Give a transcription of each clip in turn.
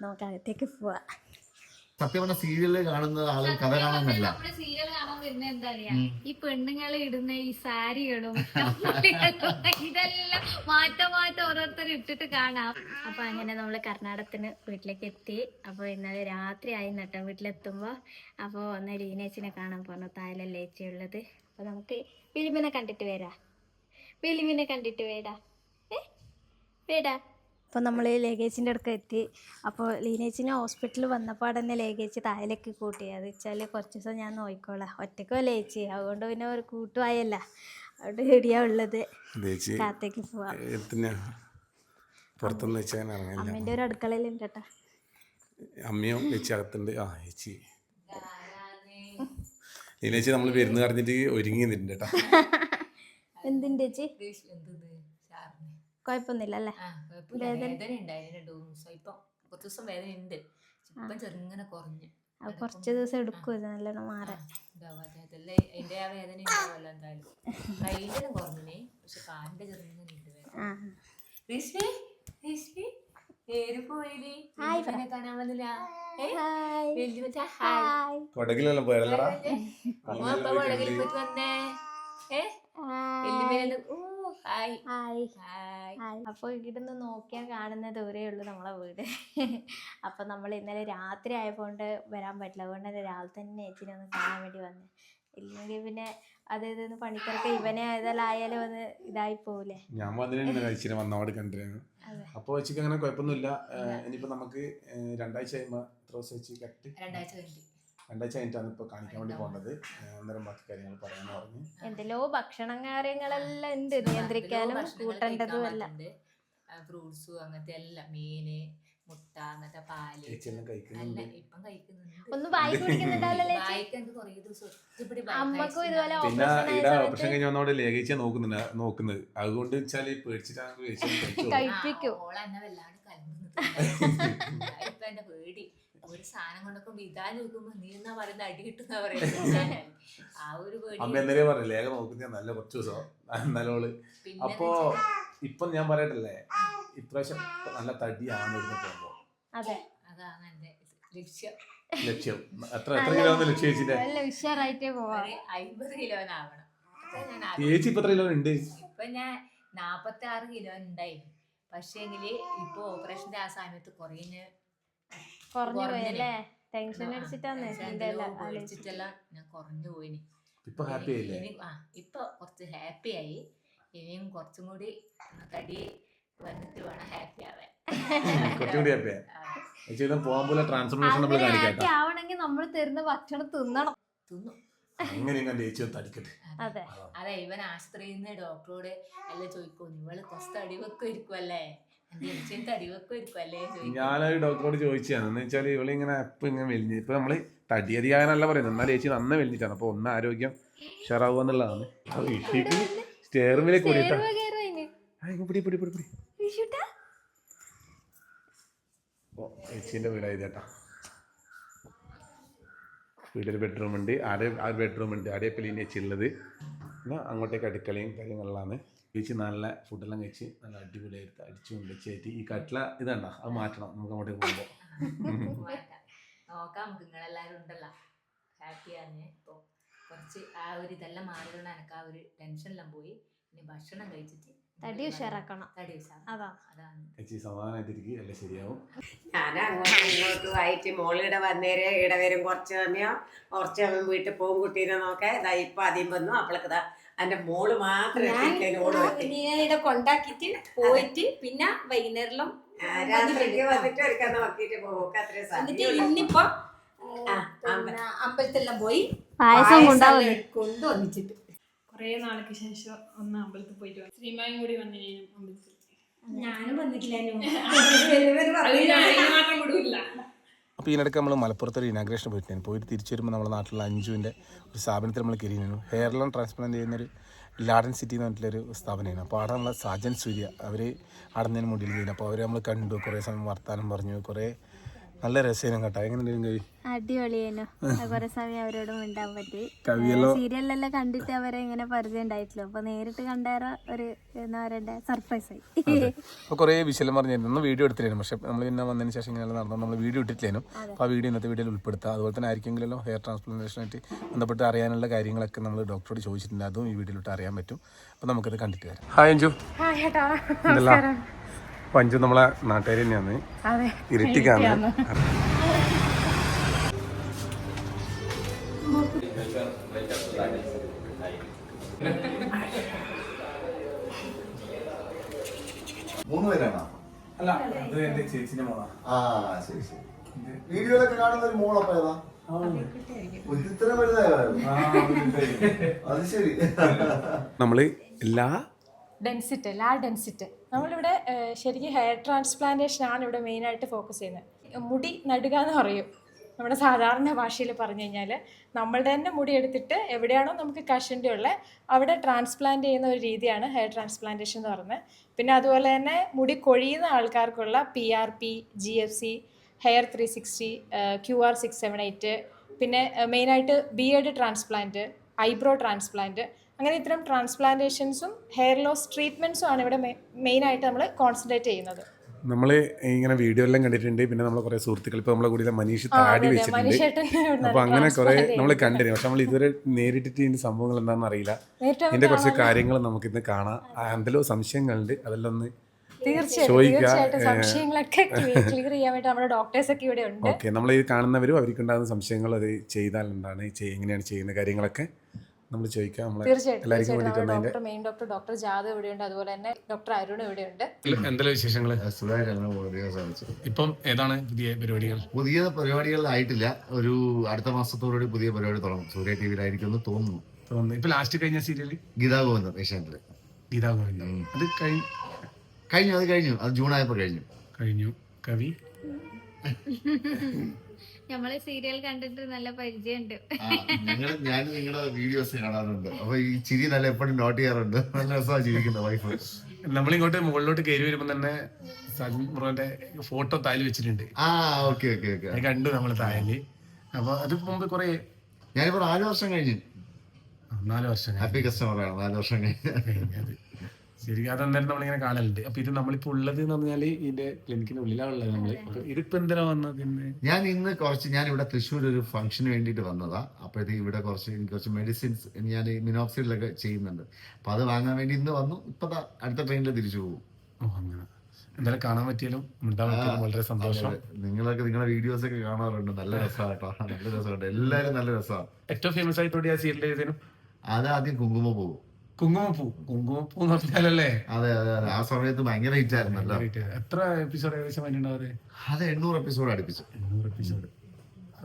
നമുക്ക് അകത്തേക്ക് പോവാ. സത്യം പറഞ്ഞ സീരിയലിൽ കാണുന്ന ആളുകൾ കഥ കാണാനല്ല. നമ്മുടെ സീരിയൽ കാണാൻ വരുന്ന എന്താ അറിയാ? ഈ പെണ്ണുങ്ങൾ ഇടുന്ന ഈ സാരികളും ഇതെല്ലാം മാറ്റം മാറ്റം ഓരോരുത്തർ ഇട്ടിട്ട് കാണാം. അപ്പൊ അങ്ങനെ നമ്മൾ കർണാടകത്തിന് വീട്ടിലേക്ക് എത്തി. അപ്പൊ ഇന്നലെ രാത്രി ആയി നട്ടോ വീട്ടിലെത്തുമ്പോ. അപ്പൊ ഒന്ന് ലീനേച്ചിനെ കാണാൻ പോന്നു. തായലല്ലേ ഉള്ളത് അപ്പൊ നമുക്ക് ഫിലിമിനെ കണ്ടിട്ട് വരാ. ഫിലിമിനെ കണ്ടിട്ട് വേടാ. ഏ? വേടാ. അപ്പോൾ നമ്മൾ ലഗേജിന്റെ അടുക്ക എത്തി. അപ്പോൾ ലീനേച്ചിനെ ഹോസ്പിറ്റലിൽ വന്നപ്പോൾ തന്നെ ലഗേജ് താഴേക്ക് കൂട്ടി. അത് വെച്ചാൽ കുറച്ച് ദിവസം ഞാൻ നോക്കിക്കോളാം. ഒറ്റക്കോ ലേച്ചി? അതുകൊണ്ട് പിന്നെ ഒരു കൂട്ടുവായല്ല. അവിടെ എവിടെയാ ഉള്ളത്. കാത്തേക്ക് പോവാം. പുറത്തുനിന്ന് വെച്ചാൽ അമ്മേന്റെ ഒരു അടുക്കളയിലുണ്ട് കേട്ടോ. അമ്മയും ചേച്ചി അകത്തുണ്ട്. ആ ചേച്ചി ലീനേച്ചി നമ്മൾ വരുന്ന പറഞ്ഞിട്ട് ഒരുങ്ങി നിന്നിട്ടുണ്ട് കേട്ടോ. എന്തിന്റെ ചേച്ചി? കുഴപ്പമൊന്നുമില്ല അല്ലേ വേദന? ഉണ്ടായിരുന്നു രണ്ടു മൂന്ന് ദിവസം. ഇപ്പൊ കുറച്ച് ദിവസം വേദന ഉണ്ട് ഇപ്പം ചെറുങ്ങനെ കുറഞ്ഞു. അത് കുറച്ച് ദിവസം എടുക്കും ഇത് നല്ലോണം മാറാൻ. അതിന്റെ ആ വേദന ഉണ്ടാവുമല്ലോ എന്തായാലും. കയ്യിലും കുറഞ്ഞേ പക്ഷെ കാലിന്റെ ചെറുങ്ങനെ ഉണ്ട് ആ. രശ്മി? രശ്മി? ഏത് പോയില്ലേ വല്യമ്മനെ കാണാൻ വന്നില്ല? ഏ? കൊടകിലെല്ലാം പോയല്ലടാ വന്നേ? ഹായ്. ഹായ്. ഹായ്. അപ്പോൾ ഇവിടുന്ന് നോക്കിയാൽ കാണുന്ന ദൂരേ ഉള്ളൂ നമ്മളെ വീട്. അപ്പോൾ നമ്മൾ ഇന്നലെ രാത്രി ആയതുകൊണ്ട് വരാൻ പറ്റില്ല. അതുകൊണ്ട് തന്നെ രാവിലെ തന്നെ ചേച്ചിനെ ഒന്ന് കാണാൻ വേണ്ടി വന്നു. ഇല്ലെങ്കിൽ പിന്നെ അതായത് ഒന്ന് പണിത്തിരക്ക് ഇവനെ ഏതായാലും ആയാലും ഒന്ന് ഇതായി പോവില്ലേ ഞാൻ വന്നിട്ട് കഴിച്ചിട്ട് വന്നപാട് കണ്ടിരുന്നു. അപ്പോൾ വെച്ചിട്ട് അങ്ങനെ കുഴപ്പമൊന്നുമില്ല. ഇനിയിപ്പോ നമുക്ക് രണ്ടാഴ്ച കഴിയുമ്പോ എത്ര ദിവസം വെച്ച് കറക്റ്റ് രണ്ടാഴ്ച കഴിഞ്ഞു രണ്ടാഴ്ച കഴിഞ്ഞിട്ടാണ് ഇപ്പോൾ കാണിക്കാൻ വേണ്ടി പോകേണ്ടത് അന്നേരം ബാക്കി കാര്യങ്ങൾ പറയാമെന്ന് പറഞ്ഞു. എന്തെല്ലോ ഭക്ഷണം കാര്യങ്ങളെല്ലാം ഉണ്ട്. നിയന്ത്രിക്കാനും കൂട്ടേണ്ടതും അല്ല. ഫ്രൂട്ട്സും അങ്ങനത്തെ എല്ലാം. മീന് മുട്ട അങ്ങനത്തെ പാൽ. എല്ലാം അല്ല ഇപ്പം കഴിക്കുന്നുണ്ട്. ഒന്ന് വായി കുടിക്കുന്നുണ്ടാവില്ലല്ലേ ചേച്ചി? വായിക്കാൻ കുറേ ദിവസം ഒറ്റപ്പിടി അമ്മക്കും ഇതുപോലെ പിന്നെ ഇവിടെ ഓപ്പറേഷൻ കഴിഞ്ഞ വന്നോടെ ലേഖിച്ച നോക്കുന്നുണ്ട് നോക്കുന്നത്. അതുകൊണ്ട് വെച്ചാൽ പേടിച്ചിട്ടാണ്. കഴിപ്പിക്കും. ഓളെന്നെ വല്ലാണ്ട് കലമ്പുന്നത് ഇപ്പൊ എന്റെ പേടി. ഒരു സാധനം കൊണ്ടൊക്കെ വിതാൻ നോക്കുമ്പോ നീ എന്നാ പറയുന്ന? അടി കിട്ടുന്ന പറയുന്നത് ആ ഒരു അമ്മ എന്നേ നോക്കുന്ന നല്ല കുറച്ച് ദിവസം. നല്ലോൾ. അപ്പോ ഇപ്പം ഞാൻ പറയട്ടല്ലേ? ഇപ്രാവശ്യം നല്ല തടിയാണ് പോകുമ്പോ. അതെ. അതാണ് എന്റെ ലക്ഷ്യം. ലക്ഷ്യം. എത്ര എത്ര കിലോ ലക്ഷ്യം ചേച്ചിന്റെ നല്ല ഉഷാറായിട്ടേ പോവാം. ഒരു അമ്പത് കിലോനാവണം ഞാൻ ആ- ചേച്ചി ഇപ്പൊ എത്ര കിലോ ഉണ്ട്? ഇപ്പൊ ഞാൻ നാപ്പത്തി ആറ് കിലോ ഉണ്ടായിരുന്നു. പക്ഷേങ്കിൽ ഇപ്പൊ ഓപ്പറേഷന്റെ ആ സമയത്ത് കുറഞ്ഞ് കുറഞ്ഞു പോയി ടെൻഷൻ അടിച്ചിട്ടാന്ന് ഞാൻ കുറഞ്ഞു പോയിന്. ഇപ്പൊ ഹാപ്പി ആയില്ലേ? ഇനി- ആ ഇപ്പൊ കുറച്ച് ഹാപ്പി ആയി. ഇനിയും കുറച്ചും കൂടി തടി വന്നിട്ട് വേണം ഹാപ്പി ആവാൻ. കുറച്ചുകൂടി ഹാപ്പി ആയി. ചേച്ചി ഇന്ന് പോകാൻ പോലെ ട്രാൻസ്ഫോർമേഷൻ നമ്മൾ അങ്ങനെ കാണിക്കാം ആവണമെങ്കിൽ നമ്മൾ തരുന്ന ഭക്ഷണം തിന്നണം. തിന്നു. അങ്ങനെ ഞാൻ ചേച്ചി തടിക്കട്ടെ. അതെ. അതെ ഇവൻ ആശുപത്രിയിൽ നിന്ന് ഡോക്ടറോട് എല്ലാം ചോദിക്കും ഇവൾ കുറച്ച് അടിവൊക്കെ വെക്കുമായിരിക്കും ഞാനൊരു ഡോക്ടറോട് ചോദിച്ചതാണ്. എന്ന് വെച്ചാൽ ഇവൾ ഇങ്ങനെ എപ്പം ഇങ്ങനെ വലിഞ്ഞ് ഇപ്പൊ നമ്മൾ തടിയതിയാകാനല്ല പറയുന്നത്. എന്നാൽ ചേച്ചി നന്ന വലിഞ്ഞിട്ടാണ് അപ്പൊ ഒന്ന് ആരോഗ്യം ഉഷാറാവുക എന്നുള്ളതാണ്. സ്റ്റേറിംഗിലേക്ക് കൂടിയിട്ടാ. പിടി പിടി പിടി പിടി? ഓ ചേച്ചീന്റെ വീടായത് ചേട്ടാ വീട്ടിൽ ബെഡ്റൂം ഉണ്ട് ആടെ ആ ബെഡ്റൂം ഉണ്ട് ആടെ പിന്നെ ചേച്ചി ഉള്ളത് പിന്നെ അങ്ങോട്ടേക്ക് അടുക്കളയും കാര്യങ്ങളിലാണ് ചേച്ചി നല്ല ഫുഡെല്ലാം കഴിച്ച് നല്ല അടിപൊളിയായിട്ട് അടിച്ചു കൊണ്ട് ചേച്ചി ഈ കട്ടില ഇതണ്ട? അത് മാറ്റണം. നമുക്ക് അങ്ങോട്ടേക്ക് പോകുമ്പോൾ. നോക്കാം. നിങ്ങളെല്ലാവരും ഉണ്ടല്ലോ. ഹാപ്പിയാണ് കുറച്ച് ആ ഒരു ഇതെല്ലാം മാറിയതുകൊണ്ട് എനിക്ക് ആ ഒരു ടെൻഷനെല്ലാം പോയി. ഇനി ഭക്ഷണം കഴിച്ചിട്ട് തടി ഉഷാറാക്കണം. തടി ഉഷാർ അതാ. അതാണ്. ചേച്ചി സമാധാനമായിട്ടിരിക്കും എല്ലാം ശരിയാവും. ഞാൻ അങ്ങോട്ടും ഇങ്ങോട്ടും ആയിട്ട് മോളിവിടെ വന്നേരെ ഇവിടെ വരും കുറച്ച് സമയം. കുറച്ച് സമയം വീട്ടിൽ പോകും കുട്ടീനെ നോക്കേ. ഇതാ ഇപ്പൊ ആദ്യം വന്നു. അപ്പോഴേക്ക് ഇതാ എന്റെ മോൾ മാത്രം എത്തിയിട്ടില്ല, ഓൾ എത്തി. ഇവിടെ കൊണ്ടാക്കിട്ട് പോയിട്ട് പിന്നെ വൈകുന്നേരം എന്നിട്ട് ഇന്നിപ്പോ അമ്പലത്തിലെല്ലാം പോയി പായസം കുറേ നാൾക്ക് ശേഷം ഒന്ന് അമ്പലത്തിൽ പോയിട്ട് വന്നു. ശ്രീമായും കൂടി വന്നിരുന്നു അമ്പലത്തിൽ? ഞാനും വന്നിട്ടില്ല അപ്പോൾ ഈയിടയ്ക്ക് നമ്മൾ മലപ്പുറത്ത് ഒരു ഇനാഗ്രേഷൻ പോയിട്ടുണ്ട് പോയിട്ട് തിരിച്ചു വരുമ്പോൾ നമ്മുടെ നാട്ടിലുള്ള അഞ്ചുവിന്റെ ഒരു സ്ഥാപനത്തിൽ നമ്മൾ കയറിയിരുന്നു. ഹെയർലോൺ ട്രാൻസ്പ്ലാന്റ് ചെയ്യുന്നൊരു ലാഡൻ സിറ്റി എന്ന് പറഞ്ഞിട്ടുള്ളൊരു സ്ഥാപനമാണ് അപ്പോൾ അവിടെ നമ്മളെ സാജൻ സൂര്യ അവർ അവിടെ നിന്ന് മുടിയിൽ ചെയ്യുന്നു അപ്പോൾ അവർ നമ്മൾ കണ്ടു. കുറേ സമയം വർത്താനം പറഞ്ഞു. കുറേ നല്ല രസേനും കേട്ടോ. എങ്ങനെ കവി അടിപൊളിയായിരുന്നു കുറെ സമയം അവരോട് മിണ്ടാൻ പറ്റി. കവിയല്ലോ സീരിയലിലെല്ലാം കണ്ടിട്ട് അവരെ ഇങ്ങനെ പരിചയം ഉണ്ടായിട്ടില്ല. അപ്പൊ നേരിട്ട് കണ്ടേറെ ഒരു എന്താ പറയണ്ടേ സർപ്രൈസ് ആയി. അപ്പോൾ കുറേ വിശലം പറഞ്ഞിരുന്നു. ഒന്ന് വീഡിയോ എടുത്തിരുന്നു പക്ഷെ നമ്മൾ പിന്നെ വന്നതിന് ശേഷം ഇങ്ങനെ നടന്നു. നമ്മൾ വീഡിയോ ഇട്ടിട്ടില്ലേനും. അപ്പോൾ ആ വീഡിയോ ഇന്നത്തെ വീഡിയോയിൽ ഉൾപ്പെടുത്തുക അതുപോലെ തന്നെ ആയിരിക്കുമെങ്കിലോ ഹെയർ ട്രാൻസ്പ്ലാന്റേഷനായിട്ട് ബന്ധപ്പെട്ട് അറിയാനുള്ള കാര്യങ്ങളൊക്കെ നമ്മൾ ഡോക്ടറോട് ചോദിച്ചിട്ടുണ്ട്. അതും ഈ വീഡിയോയിലോട്ട് അറിയാൻ പറ്റും. അപ്പൊ നമുക്കത് കണ്ടിട്ട് വരാം. ഹായ് അഞ്ജു. ഹായ് അപ്പോൾ അഞ്ജു നമ്മളെ നാട്ടുകാർ തന്നെയാണ്. ഇരുട്ടിക്കാണ്. മൂന്ന് പേരാണോ? അല്ല അത് എന്റെ ചേച്ചിന്റെ ആ ശരി ശരി. വീഡിയോയിലൊക്കെ കാണുന്ന ഒരു മോളപ്പ ഏതാ? ഒരു ഇത്ര വലുതായോ അത് ശരി. നമ്മൾ എല്ലാ ഡെൻസിറ്റ് ലാ ഡെൻസിറ്റ് നമ്മളിവിടെ ശരിക്കും ഹെയർ ട്രാൻസ്പ്ലാന്റേഷൻ ആണ് ഇവിടെ മെയിനായിട്ട് ഫോക്കസ് ചെയ്യുന്നത്. മുടി നടുക എന്ന് പറയും. നമ്മുടെ സാധാരണ ഭാഷയിൽ പറഞ്ഞു കഴിഞ്ഞാൽ നമ്മളുടെ തന്നെ മുടി എടുത്തിട്ട് എവിടെയാണോ നമുക്ക് കഷിന്റെ ഉള്ളത് അവിടെ ട്രാൻസ്പ്ലാന്റ് ചെയ്യുന്ന ഒരു രീതിയാണ് ഹെയർ ട്രാൻസ്പ്ലാന്റേഷൻ എന്ന് പറയുന്നത്. പിന്നെ അതുപോലെ തന്നെ മുടി കൊഴിയുന്ന ആൾക്കാർക്കുള്ള P R P G F C hair three sixty Q R six seven eight പിന്നെ മെയിനായിട്ട് ബിയേഡ് ട്രാൻസ്പ്ലാന്റ് ഐബ്രോ ട്രാൻസ്പ്ലാന്റ് അങ്ങനെ ഇത്തരം ട്രാൻസ്പ്ലാന്റേഷൻസും ഹെയർ ലോസ് ട്രീറ്റ്മെന്റ്സും ആണ് ഇവിടെ മെയിനായിട്ട് നമ്മൾ കോൺസെൻട്രേറ്റ് ചെയ്യുന്നത്. നമ്മൾ ഇങ്ങനെ വീഡിയോ എല്ലാം കണ്ടിട്ടുണ്ട്. പിന്നെ നമ്മൾ കുറേ സുഹൃത്തുക്കൾ ഇപ്പോൾ നമ്മളെ കൂടി മനീഷ് താടി വെച്ചിട്ടുണ്ട്. അപ്പോൾ അപ്പൊ അങ്ങനെ കുറെ നമ്മൾ കണ്ടിരുന്നു. പക്ഷെ നമ്മൾ ഇതുവരെ നേരിട്ടിട്ട് ഇതിന്റെ സംഭവങ്ങൾ എന്താണെന്ന് അറിയില്ല. ഇതിന്റെ കുറച്ച് കാര്യങ്ങൾ നമുക്ക് ഇന്ന് കാണാം എന്തെല്ലോ സംശയങ്ങളുണ്ട്. അതെല്ലാം ഒന്ന് തീർച്ചയായിട്ടും സംശയങ്ങളൊക്കെ ക്ലിയർ ചെയ്യാൻ വേണ്ടി നമ്മുടെ ഡോക്ടേഴ്സ് ഒക്കെ ഇവിടെ ഉണ്ട്. ഓക്കെ നമ്മൾ ഈ കാണുന്നവരും അവർക്ക് ഉണ്ടാകുന്ന സംശയങ്ങൾ അത് ചെയ്താൽ എന്താണ്? എങ്ങനെയാണ് ചെയ്യുന്ന കാര്യങ്ങളൊക്കെ നമ്മൾ ചോദിക്കാം. നമ്മളെ തീർച്ചയായിട്ടും എല്ലാവർക്കും doctor main doctor doctor Jadhav ഇവിടെയുണ്ട്. അതുപോലെ തന്നെ ഡോക്ടർ അരുൺ ഇവിടെയുണ്ട്. എന്തെല്ലാം വിശേഷങ്ങൾ സുഖമായിട്ട് അങ്ങനെ പറയാൻ സാധിച്ചു. ഇപ്പം ഏതാണ് പുതിയ പരിപാടികൾ? പുതിയ പരിപാടികളിലായിട്ടില്ല. ഒരു അടുത്ത മാസത്തോടുകൂടി പുതിയ പരിപാടി തുടങ്ങും. സൂര്യ ടി വിയിലായിരിക്കും എന്ന് തോന്നുന്നു. തോന്നുന്നു. ഇപ്പൊ ലാസ്റ്റ് കഴിഞ്ഞ സീരിയൽ ഗീതാ ഗോവിന്ദൻ ഏഷ്യാനെറ്റിൽ. ഗീതാ ഗോവിന്ദൻ. അത് കഴിഞ്ഞു? കഴിഞ്ഞു അത് കഴിഞ്ഞു. അത് ജൂൺ ആയപ്പോ കഴിഞ്ഞു. കഴിഞ്ഞു. കവി? നമ്മൾ സീരിയൽ കണ്ടിട്ട് നല്ല പരിചയമുണ്ട്. ഞങ്ങൾ ഞാൻ നിങ്ങളുടെ വീഡിയോസ് കാണാറുണ്ട്. അപ്പൊ ഈ ചിരി നല്ല എപ്പോഴും നോട്ട് ചെയ്യാറുണ്ട്. നല്ല രസമാണ് ജീവിക്കുന്നത് വൈഫ് നമ്മളിങ്ങോട്ട് മുകളിലോട്ട് കയറി വരുമ്പോ തന്നെ സജിൻ മുറോന്റെ ഫോട്ടോ താഴെ വെച്ചിട്ടുണ്ട്. ആ ഓക്കെ ഓക്കെ ഓക്കെ അത് കണ്ടു നമ്മൾ താഴെ അപ്പൊ അത് മുമ്പ് കുറെ ഞാനിപ്പോ നാല് വർഷം കഴിഞ്ഞു. നാല് വർഷം ഹാപ്പി കസ്റ്റമറാണ് നാല് വർഷം കഴിഞ്ഞ്. ശരിക്കും അതെന്തായാലും നമ്മളിങ്ങനെ കാണലുണ്ട്. അപ്പൊ ഇത് നമ്മളിപ്പോ ഉള്ളത് എന്ന് പറഞ്ഞാൽ ഇതിന്റെ ക്ലിനിക്കിന്റെ ഉള്ളിലാണുള്ളത് നമ്മൾ. അപ്പൊ ഇതിപ്പോ എന്തിനാ വന്നത് ഞാൻ ഇന്ന് കുറച്ച് ഞാൻ ഇവിടെ തൃശ്ശൂർ ഒരു ഫംഗ്ഷന് വേണ്ടിട്ട് വന്നതാ. അപ്പോഴത്തേക്ക് ഇവിടെ കുറച്ച് എനിക്ക് കുറച്ച് മെഡിസിൻസ് ഞാൻ മിനോക്സിഡിലൊക്കെ ചെയ്യുന്നുണ്ട്. അപ്പൊ അത് വാങ്ങാൻ വേണ്ടി ഇന്ന് വന്നു. ഇപ്പൊ അടുത്ത ട്രെയിനിൽ തിരിച്ചു പോകും. ഓ അങ്ങനെ. എന്തായാലും കാണാൻ പറ്റിയാലും മിണ്ടാൻ പറ്റിയാലും വളരെ സന്തോഷം. നിങ്ങളൊക്കെ നിങ്ങളുടെ വീഡിയോസ് ഒക്കെ കാണാറുണ്ട്. നല്ല രസമാട്ടോ നല്ല രസമുണ്ട് എല്ലാരും നല്ല രസമാണ് ഏറ്റവും ഫേമസ് ആയിട്ട് ആ സീരിയൽ ചെയ്തതിനും അത് ആദ്യം കുങ്കുമ പോകും. കുങ്കുമപ്പൂ. കുങ്കുമപ്പൂ എന്ന് പറഞ്ഞാലല്ലേ? അതെ അതെ അതെ. ആ സമയത്ത് ഭയങ്കര ഹിറ്റ് ആയിരുന്നല്ലോ എത്ര എപ്പിസോഡ് ഏകദേശം അതിനുണ്ടാവാറ് അത്? എണ്ണൂറ് എപ്പിസോഡ് അടുപ്പിച്ചു. എണ്ണൂറ് എപ്പിസോഡ്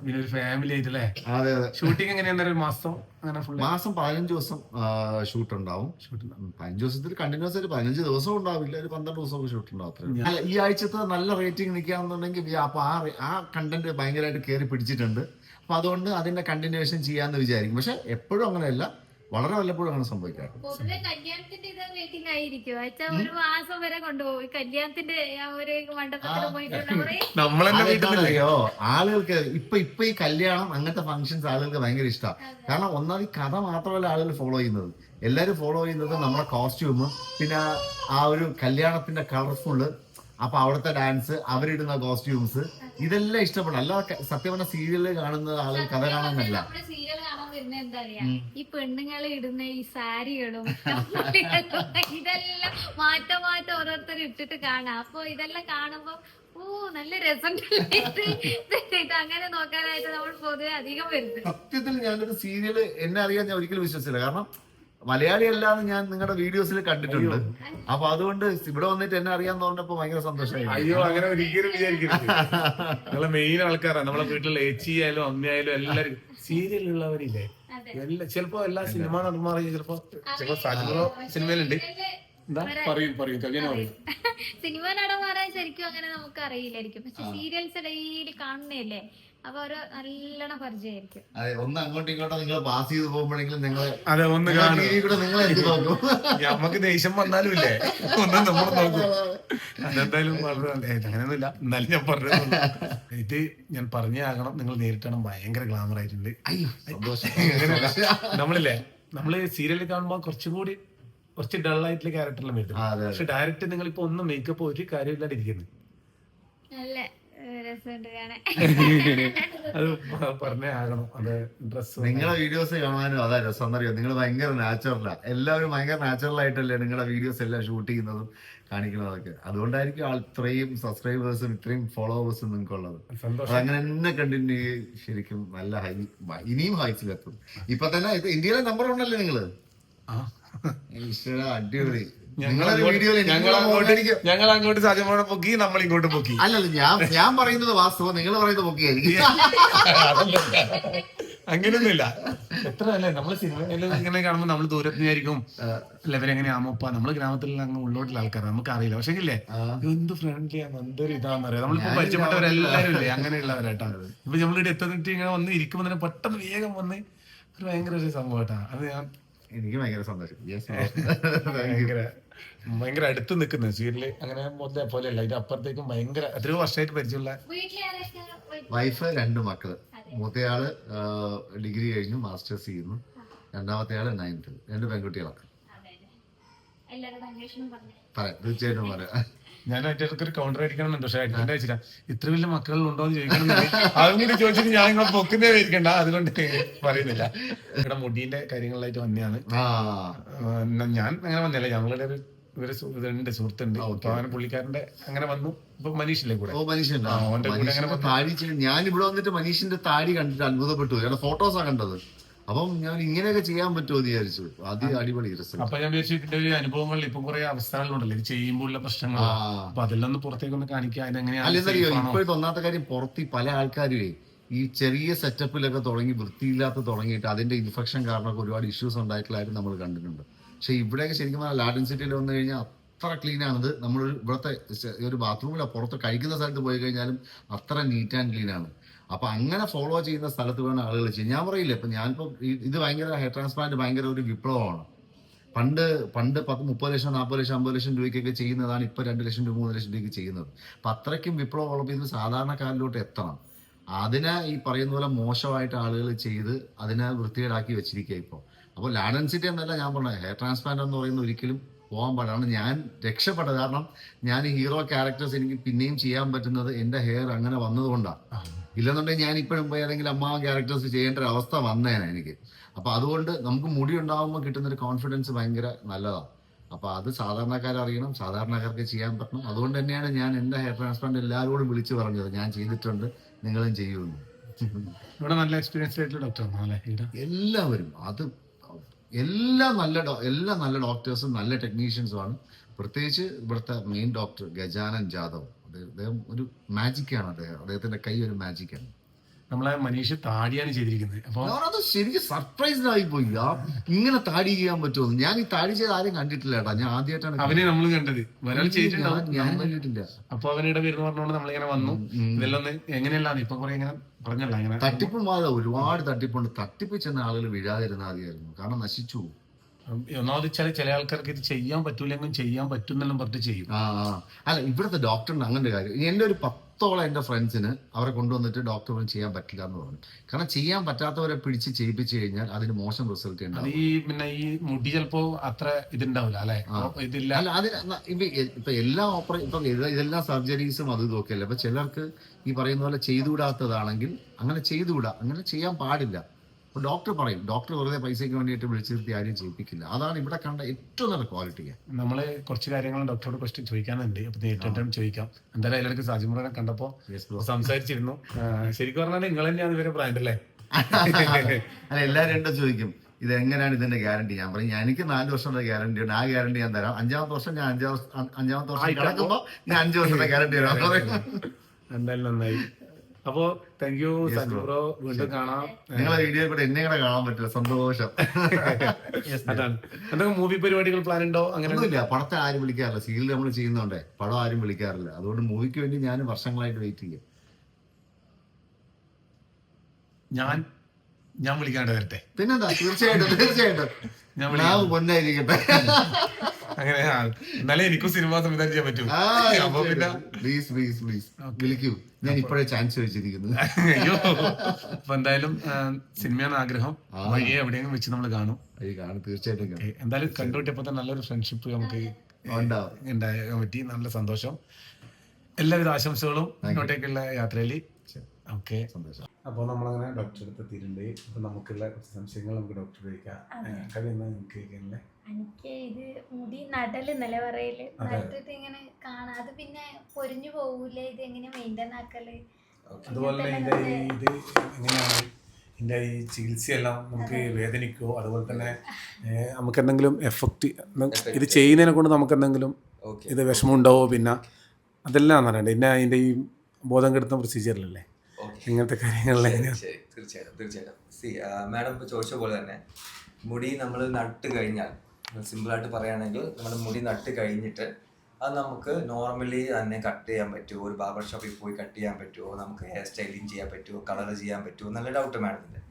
പിന്നെ ഒരു ഫാമിലി ആയിട്ടല്ലേ അതെ അതെ. ഷൂട്ടിംഗ് എങ്ങനെയാണ് ഒരു മാസം അങ്ങനെ ഫുൾ മാസം പതിനഞ്ച് ദിവസം ഷൂട്ട് ഉണ്ടാവും. ഷൂട്ട് പതിനഞ്ച് ദിവസത്തിൽ കണ്ടിന്യൂസ് ആയിട്ട് പതിനഞ്ച് ദിവസം ഉണ്ടാവില്ല. ഒരു പന്ത്രണ്ട് ദിവസം ഷൂട്ട് ഉണ്ടാവും അല്ല ഈ ആഴ്ചത്തെ നല്ല റേറ്റിംഗ് നിൽക്കുകയാണെന്നുണ്ടെങ്കിൽ ഈ അപ്പൊ ആ ആ കണ്ടന്റ് ഭയങ്കരമായിട്ട് കയറി പിടിച്ചിട്ടുണ്ട്. അപ്പൊ അതുകൊണ്ട് അതിന്റെ കണ്ടിന്യൂവേഷൻ ചെയ്യാന്ന് വിചാരിക്കും. പക്ഷെ എപ്പോഴും അങ്ങനെയല്ല. വളരെ വല്ലപ്പോഴും അങ്ങനെ സംഭവിക്കാറ് പൊതുവെ കല്യാണത്തിന്റെ ഇത് വെയിറ്റിംഗ് ആയിരിക്കും ഒരു മാസം വരെ കൊണ്ടുപോകും. കല്യാണത്തിന്റെ ആ ഒരു മണ്ഡപത്തിൽ പോയിട്ടുള്ള കുറേ നമ്മളെന്നെ വീട്ടിൽ ആളുകൾക്ക് ഇപ്പൊ ഇപ്പൊ ഈ കല്യാണം അങ്ങനത്തെ ഫങ്ഷൻസ് ആളുകൾക്ക് ഭയങ്കര ഇഷ്ടമാണ് കാരണം ഒന്നാമത് ഈ കഥ മാത്രമല്ല ആളുകൾ ഫോളോ ചെയ്യുന്നത്. എല്ലാരും ഫോളോ ചെയ്യുന്നത് നമ്മുടെ കോസ്റ്റ്യൂം പിന്നെ ആ- ആ ഒരു കല്യാണത്തിന്റെ കളർഫുള്ള് അപ്പൊ അവിടുത്തെ ഡാൻസ് അവരിടുന്ന കോസ്റ്റ്യൂംസ് ഇതെല്ലാം ഇഷ്ടപ്പെടും. അല്ല സത്യം പറഞ്ഞ സീരിയലിൽ കാണുന്ന ആളുകൾ കഥ കാണാനല്ല സീരിയൽ കാണാൻ വരുന്നത് എന്താ ഈ പെണ്ണുങ്ങളെ ഇടുന്ന ഈ സാരികളും ഇതെല്ലാം മാറ്റം മാറ്റം ഓരോരുത്തർ ഇട്ടിട്ട് കാണാം. അപ്പൊ ഇതെല്ലാം കാണുമ്പോ ഓ നല്ല രസം അങ്ങനെ നോക്കാനായിട്ട് നമ്മൾ പൊതുവെ അധികം വരുന്നത്. സത്യത്തിൽ ഞാനൊരു സീരിയൽ എന്നെ അറിയാൻ ഞാൻ ഒരിക്കലും വിശ്വസിച്ചില്ല. കാരണം മലയാളി അല്ലാന്ന് ഞാൻ നിങ്ങളുടെ വീഡിയോസിൽ കണ്ടിട്ടുണ്ട്. അപ്പൊ അതുകൊണ്ട് ഇവിടെ വന്നിട്ട് എന്നെ അറിയാൻ പറഞ്ഞപ്പോ ഭയങ്കര സന്തോഷമായി അയ്യോ അങ്ങനെ ഒരിക്കലും വിചാരിക്കരുത്. നമ്മളെ മെയിൻ ആൾക്കാരാണ് നമ്മളെ വീട്ടിലെ ഏച്ചി ആയാലും അമ്മയായാലും എല്ലാരും സീരിയലുള്ളവരില്ലേ എല്ലാ ചിലപ്പോ എല്ലാ സിനിമ നടന്മാറിയും ചിലപ്പോ ചിലപ്പോ സിനിമയിലുണ്ട് സിനിമ നടന്മാരെ ശരിക്കും അങ്ങനെ നമുക്ക് അറിയില്ലായിരിക്കും. പക്ഷെ സീരിയൽസ് ഡെയിലി കാണുന്നില്ലേ അപ്പൊ ഒരു നല്ലോണം പരിചയമായിരിക്കും. അതെ ഒന്ന് അങ്ങോട്ടും ഇങ്ങോട്ടോ നിങ്ങൾ പാസ് ചെയ്ത് പോകുമ്പോഴെങ്കിലും നിങ്ങൾ അതെ ഒന്ന് നമുക്ക് ദേഷ്യം വന്നാലും ഇല്ലേ? ഒന്നും നമ്മൾ നോക്കും. അതെന്തായാലും അങ്ങനെയൊന്നുമില്ല. എന്നാലും ഞാൻ പറഞ്ഞു ഇത് ഞാൻ പറഞ്ഞേ ആകണം. നിങ്ങൾ നേരിട്ടാണ് ഭയങ്കര ഗ്ലാമർ ആയിട്ടുണ്ട്. അയ്യോ നമ്മളില്ലേ? നമ്മൾ സീരിയലിൽ കാണുമ്പോൾ കുറച്ചും കൂടി കുറച്ച് ഡൾ ആയിട്ടുള്ള ക്യാരക്ടറിലും വരുന്നത്. പക്ഷെ ഡയറക്റ്റ് നിങ്ങൾ ഇപ്പൊ ഒന്നും മേക്കപ്പ് ഒരു കാര്യമില്ലാതെ ഇരിക്കുന്നത് അത് പ- പറഞ്ഞേ ആകണം. അത് ഡ്രസ് നിങ്ങളെ വീഡിയോസ് കാണാനും അതാ രസം എന്നറിയോ? നിങ്ങൾ ഭയങ്കര നാച്ചുറലാ എല്ലാവരും ഭയങ്കര നാച്ചുറൽ ആയിട്ടല്ലേ നിങ്ങളുടെ വീഡിയോസ് എല്ലാം ഷൂട്ട് ചെയ്യുന്നതും കാണിക്കുന്നതൊക്കെ അതുകൊണ്ടായിരിക്കും ആൾ ഇത്രയും സബ്സ്ക്രൈബേഴ്സും ഇത്രയും ഫോളോവേഴ്സും നിങ്ങൾക്കുള്ളത് സന്തോഷം. അതങ്ങനെ തന്നെ കണ്ടിന്യൂ ശരിക്കും നല്ല ഹൈ ഇനിയും ഹൈസിലെത്തും ഇപ്പൊ തന്നെ ഇത് ഇന്ത്യയിലെ നമ്പർ ഉണ്ടല്ലേ നിങ്ങൾ? അടിപൊളി. ഞങ്ങൾ അങ്ങോട്ട് സാധ്യമാണ് പൊക്കി നമ്മൾ ഇങ്ങോട്ട് പൊക്കി അല്ലല്ല ഞാൻ ഞാൻ പറയുന്നത് വാസ്തവം നിങ്ങൾ പറയുന്നത് പൊക്കിയായിരിക്കും. അങ്ങനെയൊന്നുമില്ല എത്ര അല്ലേ നമ്മൾ സിനിമയിൽ ഇങ്ങനെ കാണുമ്പോൾ നമ്മൾ ദൂരത്ത് വിചാരിക്കും ലെവലെങ്ങനെയാമോപ്പ നമ്മൾ ഗ്രാമത്തിൽ അങ്ങ് ഉള്ളോട്ടുള്ള ആൾക്കാർ നമുക്ക് അറിയില്ല പക്ഷെ ഇല്ലേ എന്ത് ഫ്രണ്ട്ലിയാണ് എന്തൊരു ഇതാന്ന് അറിയാം. നമ്മളിപ്പോ പരിചയപ്പെട്ടവരെല്ലാരും ഇല്ലേ അങ്ങനെയുള്ളവരായിട്ടാ ഇപ്പൊ നമ്മളിവിടെ എത്തുന്നിട്ട് ഇങ്ങനെ വന്ന് ഇരിക്കുമ്പോൾ തന്നെ പെട്ടെന്ന് വേഗം വന്ന് ഒരു ഭയങ്കര ഒരു സംഭവട്ടാ അത് ഞാൻ എനിക്ക് ഭയങ്കര സന്തോഷം. ഭയങ്കര ഭയങ്കര അടുത്ത് നിൽക്കുന്ന സീരിയൽ അങ്ങനെ പോലെ പോലെയല്ല. ഇത് അപ്പുറത്തേക്കും ഭയങ്കര എത്രയോ വർഷമായിട്ട് പരിചയമുള്ള വൈഫ് രണ്ട് മക്കൾ. മൂത്തയാൾ ഡിഗ്രി കഴിഞ്ഞു മാസ്റ്റേഴ്സ് ചെയ്യുന്നു. രണ്ടാമത്തെ ആൾ നയൻത്ത് രണ്ട് പെൺകുട്ടികളാണ് പറയാം തീർച്ചയായിട്ടും പറയാം. ഞാൻ ഇടയ്ക്ക് ഒരു കൗണ്ടർ അടിക്കണമെന്നുണ്ട്. പക്ഷെ അടിക്കേണ്ട വെച്ചില്ല ഇത്ര വലിയ മക്കൾ ഉണ്ടോ എന്ന് ചോദിക്കണം അതും കൂടി ചോദിച്ചിട്ട് ഞാൻ ഇങ്ങനെ പൊക്കുന്നേ ഇരിക്കണ്ട അതുകൊണ്ട് പറയുന്നില്ല. ഇവിടെ മുടീന്റെ കാര്യങ്ങളിലായിട്ട് വന്നെയാണ് ഞാൻ അങ്ങനെ വന്നില്ല. ഞങ്ങളുടെ ഒരു ഇതുണ്ട് സുഹൃത്തുണ്ട്. അങ്ങനെ പുള്ളിക്കാരന്റെ അങ്ങനെ വന്നു. ഇപ്പൊ മനീഷില്ലേ കൂടെ? ഓ ഞാൻ ഇവിടെ വന്നിട്ട് മനീഷിന്റെ താടി കണ്ടിട്ട് അത്ഭുതപ്പെട്ടു. ഫോട്ടോസാ കണ്ടത്. അപ്പം ഞാൻ ഇങ്ങനെയൊക്കെ ചെയ്യാൻ പറ്റുമോ എന്ന് വിചാരിച്ചു. അത് അടിപൊളി രസം അപ്പൊ ഞാൻ വിചാരിച്ചു ഇതിന്റെ ഒരു അനുഭവങ്ങൾ ഇപ്പം കുറെ അവസ്ഥകളുണ്ടല്ലോ ഇത് ചെയ്യുമ്പോഴുള്ള പ്രശ്നങ്ങൾ അപ്പൊ അതെല്ലാം ഒന്ന് പുറത്തേക്കൊന്ന് കാണിക്കുക അതിനെങ്ങനെയാണ്? ഇപ്പോഴത്തെ ഒന്നാമത്തെ കാര്യം പുറത്ത് പല ആൾക്കാരുവേ ഈ ചെറിയ സെറ്റപ്പിലൊക്കെ തുടങ്ങി വൃത്തിയില്ലാത്ത തുടങ്ങിയിട്ട് അതിന്റെ ഇൻഫെക്ഷൻ കാരണമൊക്കെ ഒരുപാട് ഇഷ്യൂസ് ഉണ്ടായിട്ടുള്ളതായിട്ട് നമ്മൾ കണ്ടിട്ടുണ്ട്. പക്ഷെ ഇവിടെയൊക്കെ ശരിക്കും പറഞ്ഞാൽ ലാഡൻ സിറ്റിയിൽ വന്നു കഴിഞ്ഞാൽ അത്ര ക്ലീൻ ആണത്. നമ്മൾ ഇവിടുത്തെ ഒരു ബാത്റൂമിലാണ് പുറത്ത് കഴിക്കുന്ന സ്ഥലത്ത് പോയി കഴിഞ്ഞാലും അത്ര നീറ്റ് ആൻഡ് ക്ലീൻ ആണ്. അപ്പൊ അങ്ങനെ ഫോളോ ചെയ്യുന്ന സ്ഥലത്ത് വേണം ആളുകൾ ചെയ്യും ഞാൻ പറയില്ല ഇപ്പൊ ഞാനിപ്പോ ഇത് ഭയങ്കര ഹെയർ ട്രാൻസ്പ്ലാന്റ് ഭയങ്കര ഒരു വിപ്ലവമാണ്. പണ്ട് പണ്ട് പത്ത് മുപ്പത് ലക്ഷം നാൽപ്പത് ലക്ഷം അമ്പത് ലക്ഷം രൂപയ്ക്കൊക്കെ ചെയ്യുന്നതാണ് ഇപ്പൊ രണ്ട് ലക്ഷം രൂപ മൂന്ന് ലക്ഷം രൂപയ്ക്ക് ചെയ്യുന്നത്. അപ്പൊ അത്രയ്ക്കും വിപ്ലവം ഉള്ളപ്പോൾ ഇത് സാധാരണക്കാരിലോട്ട് എത്തണം. അതിനെ ഈ പറയുന്ന പോലെ മോശമായിട്ട് ആളുകൾ ചെയ്ത് അതിനെ വൃത്തികേടാക്കി വെച്ചിരിക്കുക ഇപ്പോൾ അപ്പോൾ ലാഡൻസിറ്റി എന്നല്ല ഞാൻ പറഞ്ഞത്. ഹെയർ ട്രാൻസ്പ്ലാന്റ് എന്ന് പറയുന്ന ഒരിക്കലും പോകാൻ പാടാണ് ഞാൻ രക്ഷപ്പെട്ടത് കാരണം ഞാൻ ഹീറോ ക്യാരക്ടേഴ്സ് എനിക്ക് പിന്നെയും ചെയ്യാൻ പറ്റുന്നത് എന്റെ ഹെയർ അങ്ങനെ വന്നതുകൊണ്ടാണ്. ഇല്ലെന്നുണ്ടെങ്കിൽ ഞാൻ ഇപ്പോഴും പോയി ഏതെങ്കിലും അമ്മാവൻ ക്യാരക്ടേഴ്സ് ചെയ്യേണ്ട ഒരു അവസ്ഥ വന്നേനെ എനിക്ക്. അപ്പൊ അതുകൊണ്ട് നമുക്ക് മുടി ഉണ്ടാകുമ്പോൾ കിട്ടുന്ന ഒരു കോൺഫിഡൻസ് ഭയങ്കര നല്ലതാണ് അപ്പൊ അത് സാധാരണക്കാർ അറിയണം സാധാരണക്കാർക്ക് ചെയ്യാൻ പറ്റണം. അതുകൊണ്ട് തന്നെയാണ് ഞാൻ എന്റെ ഹെയർ ട്രാൻസ്പ്ലാന്റ് എല്ലാവരോടും വിളിച്ചു പറഞ്ഞത്. ഞാൻ ചെയ്തിട്ടുണ്ട് നിങ്ങളും ചെയ്യുമെന്ന്. ഇവിടെ നല്ല എക്സ്പീരിയൻസ് ആയിട്ടുള്ള ഡോക്ടർ എല്ലാവരും. അത് എല്ലാ നല്ല എല്ലാ നല്ല ഡോക്ടേഴ്സും നല്ല ടെക്നീഷ്യൻസും ആണ്. പ്രത്യേകിച്ച് ഇവിടുത്തെ മെയിൻ ഡോക്ടർ ഗജാനൻ ജാദവ്. അദ്ദേഹം ഒരു മാജിക്കാണ് അദ്ദേഹം. അദ്ദേഹത്തിന്റെ കൈ ഒരു മാജിക്കാണ് നമ്മളെ മനീഷ് താടിയാണ് ചെയ്തിരിക്കുന്നത്. അപ്പൊ ഞാനത് ശരിക്കും സർപ്രൈസ്ഡ് ആയി പോയി. ആ ഇങ്ങനെ താടി ചെയ്യാൻ പറ്റുമോ ഞാൻ ഈ താടി ചെയ്ത് ആരും കണ്ടിട്ടില്ല കേട്ടാ. ഞാൻ ആദ്യമായിട്ടാണ് അവനെ നമ്മൾ കണ്ടത്. ഒരാൾ ചെയ്തിട്ടുണ്ടാവും ഞാൻ- കണ്ടിട്ടില്ല. അപ്പൊ അവനിടെ വരുന്ന പറഞ്ഞോണ്ട് നമ്മളിങ്ങനെ വന്നു. ഇതെല്ലാം എങ്ങനെയല്ലാന്ന് ഇപ്പൊ കുറെ ഇങ്ങനെ പറഞ്ഞല്ല ഇങ്ങനെ തട്ടിപ്പും ഒരുപാട് തട്ടിപ്പുണ്ട്. തട്ടിപ്പ് ചെന്ന ആളുകൾ വീഴാതിരുന്ന ആദ്യമായിരുന്നു കാരണം നശിച്ചു പോകും. ഒന്നാമത് ചില ചില ആൾക്കാർക്ക് ഇത് ചെയ്യാൻ പറ്റൂലെങ്കിലും ചെയ്യാൻ പറ്റുന്നെല്ലാം പറഞ്ഞിട്ട് ചെയ്യും. ആ ആ. അല്ല ഇവിടുത്തെ ഡോക്ടറിന് അങ്ങനെ ഒരു കാര്യം എന്റെ ഒരു പത്തോളം എന്റെ ഫ്രണ്ട്സിന് അവരെ കൊണ്ടുവന്നിട്ട് ഡോക്ടറിന് ചെയ്യാൻ പറ്റില്ല എന്ന് പറഞ്ഞു. കാരണം ചെയ്യാൻ പറ്റാത്തവരെ പിടിച്ച് ചെയ്യിപ്പിച്ചു കഴിഞ്ഞാൽ അതിന് മോശം റിസൾട്ട് അത് ഉണ്ടാവും ഈ പിന്നെ ഈ മുടി ചിലപ്പോ അത്ര ഇതുണ്ടാവില്ല അല്ലെ? ഇതില്ല. അല്ല അതിന് ന- ഇപ്പൊ എ- ഇപ്പൊ എല്ലാ ഓപ്പറേ ഇപ്പൊ ഇത് ഇതെല്ലാം സർജറീസും അത് ഇതൊക്കെ അല്ലേ? അപ്പൊ ചിലർക്ക് ഈ പറയുന്ന പോലെ ചെയ്തുവിടാത്തതാണെങ്കിൽ അങ്ങനെ ചെയ്തുവിടാം അങ്ങനെ ചെയ്യാൻ പാടില്ല. അപ്പൊ ഡോക്ടർ പറയും ഡോക്ടർ വെറുതെ പൈസയ്ക്ക് വേണ്ടിയിട്ട് വിളിച്ചിരുത്തി ആരും ചെയ്യിപ്പിക്കില്ല. അതാണ് ഇവിടെ കണ്ട ഏറ്റവും നല്ല ക്വാളിറ്റി. നമ്മൾ കുറച്ച് കാര്യങ്ങൾ ഡോക്ടറോട് ക്വസ്റ്റ്യൻ ചോദിക്കാനുണ്ട്. അപ്പോൾ നേരിട്ടും ചോദിക്കാം. എന്തായാലും അതിലേക്ക് സാജിമുറനെ കണ്ടപ്പോ സംസാരിച്ചിരുന്നു. ശരിക്കും പറഞ്ഞാൽ നിങ്ങൾ തന്നെയാണ് ഇവരെ ബ്രാൻഡ് അല്ലേ? അല്ല എല്ലാവരും എന്താ ചോദിക്കും? ഇത് എങ്ങനെയാണ് ഇതിന്റെ ഗ്യാരണ്ടി ഞാൻ പറയും ഞാൻ- എനിക്ക് നാല് വർഷത്തെ ഗ്യാരണ്ടി ഉണ്ട്. ആ ഗ്യാരണ്ടി ഞാൻ തരാം. അഞ്ചാമത്തെ വർഷം ഞാൻ അഞ്ചാം അഞ്ചാമത്തെ വർഷം. ഞാൻ അഞ്ചു വർഷത്തെ ഗ്യാരണ്ടി തരാം. എന്തായാലും നന്നായി. അപ്പോ താങ്ക് യു സഞ്ജു ബ്രോ വീണ്ടും കാണാം. നിങ്ങളെ വീഡിയോ കൂടെ എന്നെ കൂടെ കാണാൻ പറ്റില്ല. സന്തോഷം. അതാണ്. എന്തൊക്കെ മൂവി പരിപാടികൾ പ്ലാൻ ഉണ്ടോ? അങ്ങനെ ഒന്നുമില്ല. പടത്തെ ആരും വിളിക്കാറില്ല. സീരിയൽ നമ്മൾ ചെയ്യുന്നുണ്ടേ പടം ആരും വിളിക്കാറില്ല. അതുകൊണ്ട് മൂവിക്ക് വേണ്ടി ഞാൻ വർഷങ്ങളായിട്ട് വെയിറ്റ് ചെയ്യും. ഞാൻ ഞാൻ വിളിക്കാണ്ട് വരട്ടെ. പിന്നെന്താ? തീർച്ചയായിട്ടും തീർച്ചയായിട്ടും. ഞാൻ പൊന്നായിരിക്കട്ടെ. അങ്ങനെ എന്നാലേ എനിക്കും സിനിമ സംവിധാനം ചെയ്യാൻ പറ്റൂ. അപ്പൊ പിന്നെ പ്ലീസ് പ്ലീസ് പ്ലീസ് വിളിക്കൂ. ഞാൻ ഇപ്പോഴേ ചാൻസ് വെച്ചിരിക്കുന്നു. അയ്യോ. അപ്പൊ എന്തായാലും സിനിമയാണ് ആഗ്രഹം. വഴിയെ എവിടെയെങ്കിലും വെച്ച് നമ്മൾ കാണും. അത് കാണും തീർച്ചയായിട്ടും എന്തായാലും കണ്ടുപിട്ടിയപ്പോ തന്നെ നല്ലൊരു ഫ്രണ്ട്ഷിപ്പ് നമുക്ക് ഉണ്ടാവും. ഉണ്ടാകാൻ പറ്റി. നല്ല സന്തോഷം. എല്ലാവിധ ആശംസകളും മുന്നോട്ടേക്കുള്ള യാത്രയിൽ ഓക്കെ. സന്തോഷം. അപ്പോൾ നമ്മളങ്ങനെ ഡോക്ടറെ അടുത്ത് എത്തിയിട്ടുണ്ട് അപ്പോൾ നമുക്കുള്ള കുറച്ച് സംശയങ്ങൾ നമുക്ക് ഡോക്ടർ ചോദിക്കാം കഴിയുന്ന നിങ്ങൾക്ക് കേൾക്കാനല്ലേ എനിക്ക് ഇത് മുടി നടൽ നിലവറയിൽ പറയൽ നട്ടിട്ട് ഇങ്ങനെ കാണാതെ പിന്നെ പൊരിഞ്ഞു പോകൂലേ ഇത് എങ്ങനെ മെയിന്റെയിൻ ആക്കൽ? അതുപോലെ തന്നെ ഈ ഇത് എങ്ങനെയാണ്? എന്റെ ഈ ചികിത്സയെല്ലാം നമുക്ക് വേദനിക്കോ? അതുപോലെ തന്നെ നമുക്ക് എന്തെങ്കിലും എഫക്റ്റ് ഇത് ചെയ്യുന്നതിനെ കൊണ്ട് നമുക്ക് എന്തെങ്കിലും ഇത് വിഷമം ഉണ്ടാവോ പിന്നെ? അതെല്ലാം പറയണ്ടേ? പിന്നെ അതിന്റെ ഈ ബോധം കെടുത്തുന്ന പ്രൊസീജിയറിലല്ലേ ഇങ്ങനത്തെ കാര്യങ്ങളിൽ തീർച്ചയായിട്ടും തീർച്ചയായിട്ടും. സി മാഡം ഇപ്പോൾ ചോദിച്ച പോലെ തന്നെ മുടി നമ്മൾ നട്ട് കഴിഞ്ഞാൽ സിമ്പിളായിട്ട് പറയുകയാണെങ്കിൽ നമ്മൾ മുടി നട്ട് കഴിഞ്ഞിട്ട് അത് നമുക്ക് നോർമലി തന്നെ കട്ട് ചെയ്യാൻ പറ്റുമോ ഒരു ബാർബർ ഷോപ്പിൽ പോയി കട്ട് ചെയ്യാൻ പറ്റുമോ നമുക്ക് ഹെയർ സ്റ്റൈലിങ് ചെയ്യാൻ പറ്റുമോ കളർ ചെയ്യാൻ പറ്റുമോ നല്ല ഡൗട്ട് മാഡത്തിന്റെ